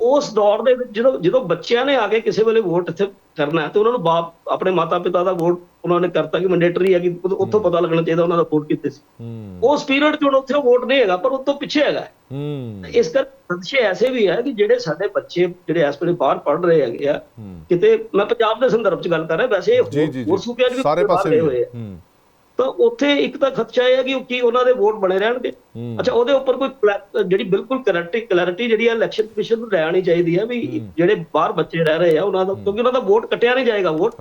ਉਸ ਦੌਰ ਦੇ ਵਿੱਚ ਜਦੋਂ ਜਦੋਂ ਬੱਚਿਆਂ ਨੇ ਆ ਕੇ ਕਿਸੇ ਵੇਲੇ ਵੋਟ ਇੱਥੇ ਕਰਨਾ ਤੇ ਉਹਨਾਂ ਨੂੰ ਬਾਪ ਆਪਣੇ ਮਾਤਾ ਪਿਤਾ ਦਾ ਵੋਟ ਉਹਨਾਂ ਨੇ ਕਰਤਾ ਕਿ ਮੈਂਡੇਟਰੀ ਹੈ ਕਿ ਉੱਥੋਂ ਪਤਾ ਲੱਗਣਾ ਚਾਹੀਦਾ ਉਹਨਾਂ ਦਾ ਵੋਟ ਕਿੱਥੇ ਸੀ। ਉਸ ਪੀਰੀਅਡ 'ਚ ਹੁਣ ਉੱਥੇ ਵੋਟ ਨਹੀਂ ਹੈਗਾ ਪਰ ਉਸ ਤੋਂ ਪਿੱਛੇ ਹੈਗਾ। ਇਸ ਕਰਕੇ ਖਦਸ਼ੇ ਐਸੇ ਵੀ ਹੈ ਕਿ ਜਿਹੜੇ ਸਾਡੇ ਬੱਚੇ ਜਿਹੜੇ ਇਸ ਵੇਲੇ ਬਾਹਰ ਪੜ੍ਹ ਰਹੇ ਹੈਗੇ ਆ ਕਿਤੇ ਮੈਂ ਪੰਜਾਬ ਦੇ ਸੰਦਰਭ 'ਚ ਗੱਲ ਕਰ ਰਿਹਾ ਵੈਸੇ ਹੋਰ ਸੂਬਿਆਂ 'ਚ ਵੀ ਸਾਰੇ ਪਾਸੇ ਹੋਏ ਆ। ਹੂੰ। ਤਾਂ ਉੱਥੇ ਇੱਕ ਤਾਂ ਖਦਸ਼ਾ ਇਹ ਹੈ ਕਿ ਉਹ ਕੀ ਉਹਨਾਂ ਦੇ ਵੋਟ ਬਣੇ ਰਹਿਣਗੇ। ਅੱਛਾ ਉਹਦੇ ਉੱਪਰ ਕੋਈ ਜਿਹੜੀ ਬਿਲਕੁਲ ਕਲੈਰਿਟੀ ਕਲੈਰਿਟੀ ਜਿਹੜੀ ਹੈ ਇਲੈਕਸ਼ਨ ਕਮਿਸ਼ਨ ਨੂੰ ਲੈ ਆਉਣੀ ਚਾਹੀਦੀ ਹੈ ਵੀ ਜਿਹੜੇ ਬਾਹਰ ਬੱਚੇ ਰਹਿ ਰਹੇ ਆ ਉਹਨਾਂ ਦਾ ਕਿਉਂਕਿ ਉਹਨਾਂ ਦਾ ਵੋਟ ਕੱਟਿਆ ਨਹੀਂ ਜਾਏਗਾ। ਵੋਟ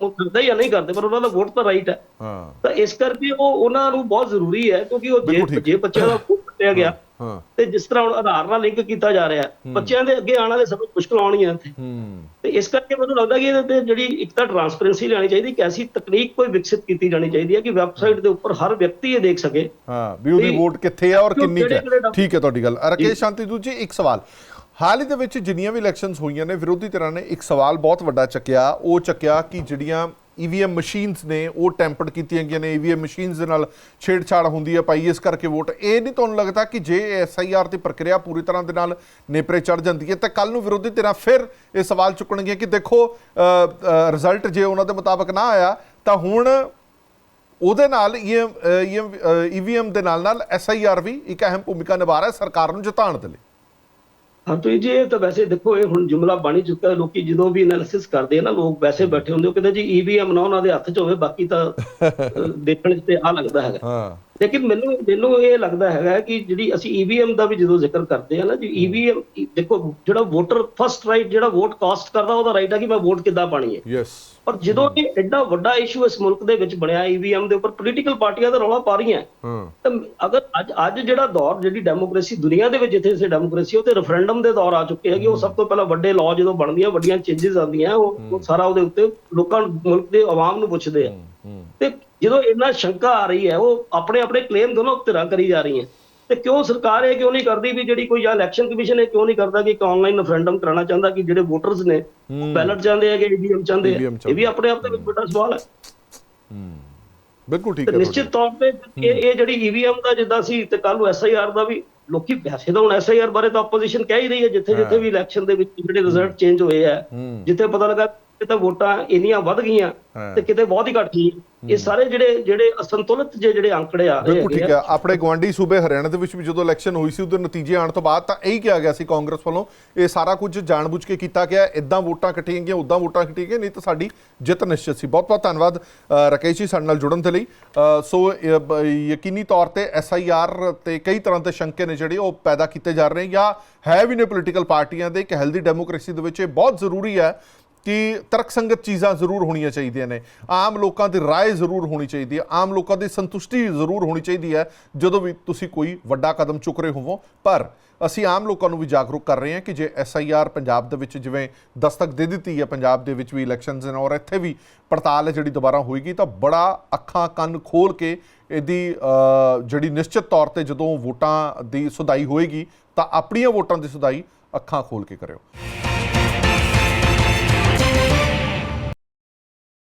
ਉਹ ਕਰਦੇ ਜਾਂ ਨਹੀਂ ਕਰਦੇ ਪਰ ਉਹਨਾਂ ਦਾ ਵੋਟ ਤਾਂ ਰਾਈਟ ਹੈ ਹਾਂ। ਤਾਂ ਇਸ ਕਰਕੇ ਉਹ ਉਹਨਾਂ ਨੂੰ ਬਹੁਤ ਜ਼ਰੂਰੀ ਹੈ ਕਿਉਂਕਿ ਉਹ ਜੇ। ਜੇ ਬੱਚਿਆਂ ਦਾ ਕੱਟਿਆ ਗਿਆ। ਹਾਂ ਤੇ ਜਿਸ ਤਰ੍ਹਾਂ ਹੁਣ ਆਧਾਰ ਨਾਲ ਲਿੰਕ ਕੀਤਾ ਜਾ ਰਿਹਾ ਹੈ, ਬੱਚਿਆਂ ਦੇ ਅੱਗੇ ਆਉਣ ਵਾਲੇ ਸਭ ਮੁਸ਼ਕਲ ਆਉਣੀਆਂ ਇੱਥੇ। ਹੂੰ। ਤੇ ਇਸ ਕਰਕੇ ਮੈਨੂੰ ਲੱਗਦਾ ਕਿ ਇਹਦੇ ਤੇ ਜਿਹੜੀ ਇੱਕ ਤਾਂ ਟਰਾਂਸਪੇਰੈਂਸੀ ਲੈਣੀ ਚਾਹੀਦੀ ਕਿ ਐਸੀ ਤਕਨੀਕ ਕੋਈ ਵਿਕਸਿਤ ਕੀਤੀ ਜਾਣੀ ਚਾਹੀਦੀ ਹੈ ਕਿ ਵੈਬਸਾਈਟ ਦੇ ਉੱਪਰ ਹਰ ਵਿਅਕਤੀ ਇਹ ਦੇਖ ਸਕੇ। ਹਾਂ ਵੀ ਉਹਦੀ ਵੋਟ ਕਿੱਥੇ ਆ ਔਰ ਕਿੰਨੀ ਹੈ? ਠੀਕ ਹੈ ਤੁਹਾਡੀ ਗੱਲ। ਰਕੇਸ਼ ਸ਼ਾਂਤੀ ਦੂਜੀ ਇੱਕ ਸਵਾਲ। ਹਾਲ ਹੀ ਦੇ ਵਿੱਚ ਜਿੰਨੀਆਂ ਵੀ ਇਲੈਕਸ਼ਨਸ ਹੋਈਆਂ ਨੇ ਵਿਰੋਧੀ ਧਿਰਾਂ ਨੇ ਇੱਕ ਸਵਾਲ ਬਹੁਤ ਵੱਡਾ ਚੱਕਿਆ। ਉਹ ਚੱਕਿਆ ਕਿ ਜਿਹੜੀਆਂ ਈਵੀਐਮ ਮਸ਼ੀਨਸ ਨੇ ਉਹ ਟੈਂਪਰਡ ਕੀਤੀਆਂ ਗਈਆਂ ਨੇ ਈਵੀਐਮ ਮਸ਼ੀਨਸ ਦੇ ਨਾਲ ਛੇੜਛਾੜ ਹੁੰਦੀ ਹੈ ਭਾਈ, ਇਸ ਕਰਕੇ ਵੋਟ ਇਹ ਨਹੀਂ ਤੁਹਾਨੂੰ ਲੱਗਦਾ ਕਿ ਜੇ ਐਸਆਈਆਰ ਦੀ ਪ੍ਰਕਿਰਿਆ ਪੂਰੀ ਤਰ੍ਹਾਂ ਦੇ ਨਾਲ ਨੇਪਰੇ ਚੜ ਜਾਂਦੀ ਹੈ, ਤਾਂ ਕੱਲ ਨੂੰ ਵਿਰੋਧੀ ਧਿਰਾਂ ਫਿਰ ਇਹ ਸਵਾਲ ਚੁੱਕਣਗੇ ਕਿ ਦੇਖੋ ਰਿਜ਼ਲਟ ਜੇ ਉਹਨਾਂ ਦੇ ਮੁਤਾਬਕ ਨਾ ਆਇਆ, ਤਾਂ ਹੁਣ ਉਹਦੇ ਨਾਲ ਈਐਮ ਈਵੀਐਮ ਦੇ ਨਾਲ ਨਾਲ ਐਸਆਈਆਰ ਵੀ ਇੱਕ ਅਹਿਮ ਭੂਮਿਕਾ ਨਿਭਾ ਰਿਹਾ ਸਰਕਾਰ ਨੂੰ ਜਿਤਾਉਣ ਦੇ ਲਈ। ਹਾਂ ਤੁਸੀਂ ਜੀ ਇਹ ਤਾਂ ਵੈਸੇ ਦੇਖੋ, ਇਹ ਹੁਣ ਜੁਮਲਾ ਬਣ ਹੀ ਚੁੱਕਾ ਹੈ, ਲੋਕੀ ਜਦੋਂ ਵੀ ਐਨਾਲਿਸਿਸ ਕਰਦੇ ਆ ਨਾ, ਲੋਕ ਵੈਸੇ ਬੈਠੇ ਹੁੰਦੇ ਉਹ ਕਹਿੰਦੇ ਜੀ ਈਵੀਐਮ ਨਾ ਉਹਨਾਂ ਦੇ ਹੱਥ 'ਚ ਹੋਵੇ, ਬਾਕੀ ਤਾਂ ਦੇਖਣ 'ਚ ਤੇ ਆ ਲੱਗਦਾ ਹੈਗਾ। ਹਾਂ। ਲੇਕਿਨ ਮੈਨੂੰ ਮੈਨੂੰ ਇਹ ਲੱਗਦਾ ਹੈਗਾ ਕਿ ਜਿਹੜੀ ਅਸੀਂ ਈਵੀਐਮ ਦਾ ਵੀ ਜਦੋਂ ਜ਼ਿਕਰ ਕਰਦੇ ਆ ਨਾ ਜੀ ਈਵੀਐਮ ਦੇਖੋ ਜਿਹੜਾ ਵੋਟਰ ਫਸਟ ਰਾਈਟ ਜਿਹੜਾ ਵੋਟ ਕਾਸਟ ਕਰਦਾ ਉਹਦਾ ਰਾਈਟ ਹੈ ਕਿ ਮੈਂ ਵੋਟ ਕਿੱਦਾਂ ਪਾਣੀ ਹੈ। ਯੈਸ ਪਰ ਜਦੋਂ ਇਹ ਐਡਾ ਵੱਡਾ ਇਸ਼ੂ ਇਸ ਮੁਲਕ ਦੇ ਵਿੱਚ ਬਣਿਆ ਈਵੀਐਮ ਦੇ ਉੱਪਰ ਪੋਲੀਟੀਕਲ ਪਾਰਟੀਆਂ ਦਾ ਰੌਲਾ ਪਾ ਰਹੀਆਂ। ਹਾਂ। ਤਾਂ ਅਗਰ ਅੱਜ ਅੱਜ ਜਿਹੜਾ ਦੌਰ ਜਿਹੜੀ ਡੈਮੋਕ੍ਰੇਸੀ ਦੁਨੀਆ ਦੇ ਵਿੱਚ ਜਿੱਥੇ ਸੇ ਡੈਮੋਕ੍ਰੇਸੀ ਉਹ ਤੇ ਰੈਫਰੈਂਡਮ ਦੇ ਦੌਰ ਆ ਚੁੱਕੇ ਹੈਗੇ ਉਹ ਸਭ ਤੋਂ ਪਹਿਲਾਂ ਵੱਡੇ ਲਾਅ ਜਦੋਂ ਬਣਦੀਆਂ ਵੱਡੀਆਂ ਚੇਂਜਸ ਆਉਂਦੀਆਂ ਉਹ ਸਾਰਾ ਉਹਦੇ ਉੱਤੇ ਲੋਕਾਂ ਨੂੰ ਮੁਲਕ ਦੇ ਆਵਾਮ ਨੂੰ ਪੁੱਛਦੇ ਆ। ਤੇ ਜਦੋਂ ਇੰਨਾ ਸ਼ੰਕਾ ਆ ਰਹੀ ਹੈ ਉਹ ਆਪਣੇ ਆਪਣੇ ਕਲੇਮ ਦੋਨੋਂ ਧਿਰਾਂ ਕਰੀ ਜਾ ਰਹੀਆਂ। ਤੇ ਕਿਉਂ ਸਰਕਾਰ ਇਹ ਕਿਉਂ ਨਹੀਂ ਕਰਦੀ ਵੀ ਜਿਹੜੀ ਕੋਈ ਇਲੈਕਸ਼ਨ ਕਮਿਸ਼ਨ ਇਹ ਕਿਉਂ ਨਹੀਂ ਕਰਦਾ ਕਿ ਇੱਕ ਆਨਲਾਈਨ ਰੈਫਰੈਂਡਮ ਕਰਾਉਣਾ ਚਾਹੁੰਦਾ ਕਿ ਜਿਹੜੇ ਵੋਟਰਸ ਨੇ ਬੈਲਟ ਚਾਹੁੰਦੇ ਆ ਕਿ ਈਵੀਐਮ ਚਾਹੁੰਦੇ ਆ? ਇਹ ਵੀ ਆਪਣੇ ਆਪ ਦੇ ਵਿੱਚ ਵੱਡਾ ਸਵਾਲ ਹੈ। ਹੂੰ। ਬਿਲਕੁਲ ਠੀਕ ਤੇ ਹੈ ਨਿਸ਼ਚਿਤ ਤੌਰ ਤੇ ਇਹ ਇਹ ਜਿਹੜੀ ਈਵੀਐਮ ਦਾ ਜਿੱਦਾਂ ਸੀ ਤੇ ਕੱਲ ਨੂੰ ਐਸਆਈਆਰ ਦਾ ਵੀ ਲੋਕੀ ਵੈਸੇ ਤਾਂ ਹੁਣ ਐਸਆਈਆਰ ਬਾਰੇ ਤਾਂ ਆਪੋਜੀਸ਼ਨ ਕਹਿ ਹੀ ਰਹੀ ਹੈ ਜਿੱਥੇ ਜਿੱਥੇ ਵੀ ਇਲੈਕਸ਼ਨ ਦੇ ਵਿੱਚ ਜਿਹੜੇ ਰਿਜ਼ਲਟ ਚੇਂਜ ਹੋਏ ਆ ਹੂੰ। ਜਿੱਥੇ ਪਤਾ ਲੱਗਾ ਕਿ ਤਾਂ ਵੋਟਾਂ ਇੰਨੀਆਂ ਵੱਧ ਗਈਆਂ। ਤੇ ਕਿਤੇ ਬਹੁਤ ਹੀ ਘਟ ਗਈਆਂ। ਇਹ ਸਾਰੇ ਜਿਹੜੇ ਜਿਹੜੇ ਅਸੰਤੁਲਿਤ ਜਿਹੇ ਜਿਹੜੇ ਅੰਕੜੇ ਆ ਰਹੇ ਬਿਲਕੁਲ ਠੀਕ ਆ। ਹੈ। ਆਪਣੇ ਗਵਾਂਢੀ ਸੂਬੇ ਹਰਿਆਣਾ ਦੇ ਵਿੱਚ ਵੀ ਜਦੋਂ ਇਲੈਕਸ਼ਨ ਹੋਈ ਸੀ ਉਹਦੇ ਨਤੀਜੇ ਆਉਣ ਤੋਂ ਬਾਅਦ ਤਾਂ ਇਹੀ ਕਿਹਾ ਗਿਆ ਸੀ ਕਾਂਗਰਸ ਵੱਲੋਂ ਇਹ ਸਾਰਾ ਕੁਝ ਜਾਣਬੁੱਝ ਕੇ ਕੀਤਾ ਗਿਆ ਇਦਾਂ ਵੋਟਾਂ ਕੱਟੀਆਂ ਗਈਆਂ ਉਦਾਂ ਵੋਟਾਂ ਕੱਟੀਆਂ ਗਈਆਂ ਨਹੀਂ ਤਾਂ ਸਾਡੀ ਜਿੱਤ ਨਿਸ਼ਚਿਤ ਸੀ। ਬਹੁਤ ਬਹੁਤ ਧੰਨਵਾਦ ਰਾਕੇਸ਼ ਜੀ ਸਾਡੇ ਨਾਲ ਜੁੜਨ ਦੇ ਲਈ। ਸੋ ਯਕੀਨੀ ਤੌਰ ਤੇ ਐਸਆਈਆਰ ਤੇ ਕਈ ਤਰ੍ਹਾਂ ਦੇ ਸ਼ੰਕੇ ਨੇ ਜਿਹੜੇ ਉਹ ਪੈਦਾ ਕੀਤੇ ਜਾ ਰਹੇ ਜਾਂ ਹੈ ਵੀ ਨੇ ਪੋਲੀਟੀਕਲ ਪਾਰਟੀਆਂ ਦੇ ਇੱਕ ਹੈਲਦੀ ਡੈਮੋਕ੍ਰੇਸੀ ਦੇ ਵਿੱਚ ਇਹ ਬਹੁਤ ਜ਼ਰੂਰੀ ਹੈ। ਕਿ ਤਰਕਸੰਗਤ ਚੀਜ਼ਾਂ ਜ਼ਰੂਰ ਹੋਣੀਆਂ ਚਾਹੀਦੀਆਂ ਨੇ ਆਮ ਲੋਕਾਂ ਦੀ رائے ਜ਼ਰੂਰ ਹੋਣੀ ਚਾਹੀਦੀ ਹੈ ਆਮ ਲੋਕਾਂ ਦੀ ਸੰਤੁਸ਼ਟੀ ਜ਼ਰੂਰ ਹੋਣੀ ਚਾਹੀਦੀ ਹੈ ਜਦੋਂ ਵੀ ਤੁਸੀਂ ਕੋਈ ਵੱਡਾ ਕਦਮ ਚੁੱਕ ਰਹੇ ਹੋਵੋ ਪਰ ਅਸੀਂ ਆਮ ਲੋਕਾਂ ਨੂੰ ਵੀ ਜਾਗਰੂਕ ਕਰ ਰਹੇ ਹਾਂ ਕਿ ਜੇ ਐਸਆਈਆਰ ਪੰਜਾਬ ਦੇ ਵਿੱਚ ਜਿਵੇਂ ਦਸਤਕ ਦੇ ਦਿੱਤੀ ਹੈ ਪੰਜਾਬ ਦੇ ਵਿੱਚ ਵੀ ਇਲੈਕਸ਼ਨਸ ਨੇ ਔਰ ਇੱਥੇ ਵੀ ਪੜਤਾਲ ਹੈ ਜਿਹੜੀ ਦੁਬਾਰਾ ਹੋਏਗੀ ਤਾਂ ਬੜਾ ਅੱਖਾਂ ਕੰਨ ਖੋਲ ਕੇ ਇਹਦੀ ਅ, ਜਿਹੜੀ ਨਿਸ਼ਚਿਤ ਤੌਰ ਤੇ ਜਦੋਂ ਵੋਟਾਂ ਦੀ ਸੁਧਾਈ ਹੋਏਗੀ ਤਾਂ ਆਪਣੀਆਂ ਵੋਟਾਂ ਦੀ ਸੁਧਾਈ ਅੱਖਾਂ ਖੋਲ ਕੇ ਕਰਿਓ